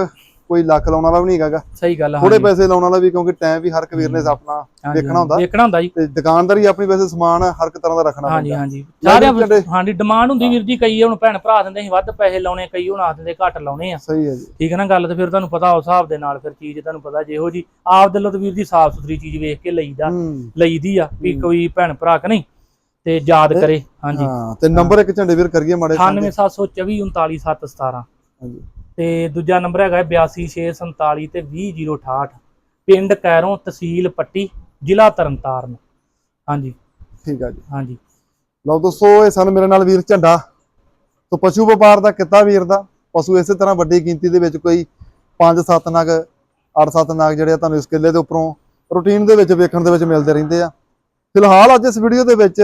ਕੋਈ ਲੱਖ ਲਾਉਣ ਵਾਲਾ ਵੀ ਨਹੀਂ ਹੈਗਾ। ਸਹੀ ਗੱਲ ਆ ਥੋੜੇ ਪੈਸੇ ਲਾਉਣ ਵਾਲਾ ਵੀ ਕਿਉਂਕਿ ਟਾਈਮ ਵੀ ਹਰ ਇੱਕ ਵੀਰ ਨੇ ਆਪਣਾ ਦੇਖਣਾ ਹੁੰਦਾ। ਦੇਖਣਾ ਹੁੰਦਾ ਜੀ। ਤੇ ਦੁਕਾਨਦਾਰੀ ਆਪਣੀ ਵੈਸੇ ਸਮਾਨ ਹਰ ਇੱਕ ਤਰ੍ਹਾਂ ਦਾ ਰੱਖਣਾ ਹਾਂਜੀ ਹਾਂਜੀ। ਝੰਡੇ- ਹਾਂਜੀ ਡਿਮਾਂਡ ਹੁੰਦੀ ਵੀਰ ਜੀ ਕਈ ਹੁਣ ਭੈਣ ਭਰਾ ਦਿੰਦੇ ਅਸੀਂ ਵੱਧ ਪੈਸੇ ਲਾਉਣੇ ਕਈ ਹੁਣ ਆਖ ਦਿੰਦੇ ਘੱਟ ਲਾਉਣੇ ਆ। ਸਹੀ ਹੈ ਜੀ। ਠੀਕ ਹੈ ਨਾ ਗੱਲ ਤੇ ਫਿਰ ਤੁਹਾਨੂੰ ਪਤਾ ਉਸ ਹਿਸਾਬ ਦੇ ਨਾਲ ਫਿਰ ਚੀਜ਼ ਤੁਹਾਨੂੰ ਪਤਾ ਜਿਹੋ ਜੀ ਆਪ ਦਿਲੋਂ ਤੇ ਵੀਰ ਜੀ ਸਾਫ਼ ਸੁਥਰੀ ਚੀਜ਼ ਵੇਖ ਕੇ ਲਈਦਾ ਹੂੰ। ਲਈਦੀ ਆ ਵੀ ਕੋਈ ਭੈਣ ਭਰਾ ਕਿ ਨਹੀਂ ਤੇ ਯਾਦ ਕਰੇ ਹਾਂਜੀ। ਹਾਂ ਤੇ ਨੰਬਰ ਇੱਕ ਝੰਡੇ ਵੀਰ ਕਰੀਏ ਮਾੜੇ ਜਿਹੇ। 98724 39717 ਹਾਂਜੀ। ਤੇ ਦੂਜਾ ਨੰਬਰ ਹੈਗਾ 82647 ਤੇ 20068 ਪਿੰਡ ਕੈਰੋਂ ਤਹਿਸੀਲ ਪੱਟੀ ਜ਼ਿਲ੍ਹਾ ਤਰਨਤਾਰਨ। ਹਾਂਜੀ। ਠੀਕ ਆ ਜੀ। ਹਾਂਜੀ। ਲਓ ਦੋਸਤੋ ਇਹ ਸਨ ਮੇਰੇ ਨਾਲ ਵੀਰ ਝੰਡਾ। ਤੋਂ ਪਸ਼ੂ ਵਪਾਰ ਦਾ ਕਿੱਤਾ ਵੀਰ ਦਾ। ਪਸ਼ੂ ਇਸੇ ਤਰ੍ਹਾਂ ਵੱਡੀ ਗਿਣਤੀ ਦੇ ਵਿੱਚ ਕੋਈ 5-7 ਨਗ 8-7 ਨਗ ਜਿਹੜੇ ਤੁਹਾਨੂੰ ਇਸ ਕਿੱਲੇ ਦੇ ਉੱਪਰੋਂ ਰੂਟੀਨ ਦੇ ਵਿੱਚ ਵੇਖਣ ਦੇ ਵਿੱਚ ਮਿਲਦੇ ਰਹਿੰਦੇ ਆ। ਫਿਲਹਾਲ ਅੱਜ ਇਸ ਵੀਡੀਓ ਦੇ ਵਿੱਚ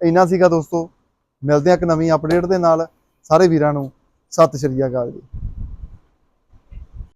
ਇੰਨਾ ਸੀਗਾ ਦੋਸਤੋ। ਮਿਲਦੇ ਆ ਇੱਕ ਨਵੀਂ ਅਪਡੇਟ ਦੇ ਨਾਲ। ਸਾਰੇ ਵੀਰਾਂ ਨੂੰ ਸਤਿ ਸ਼੍ਰੀ ਅਕਾਲ ਜੀ।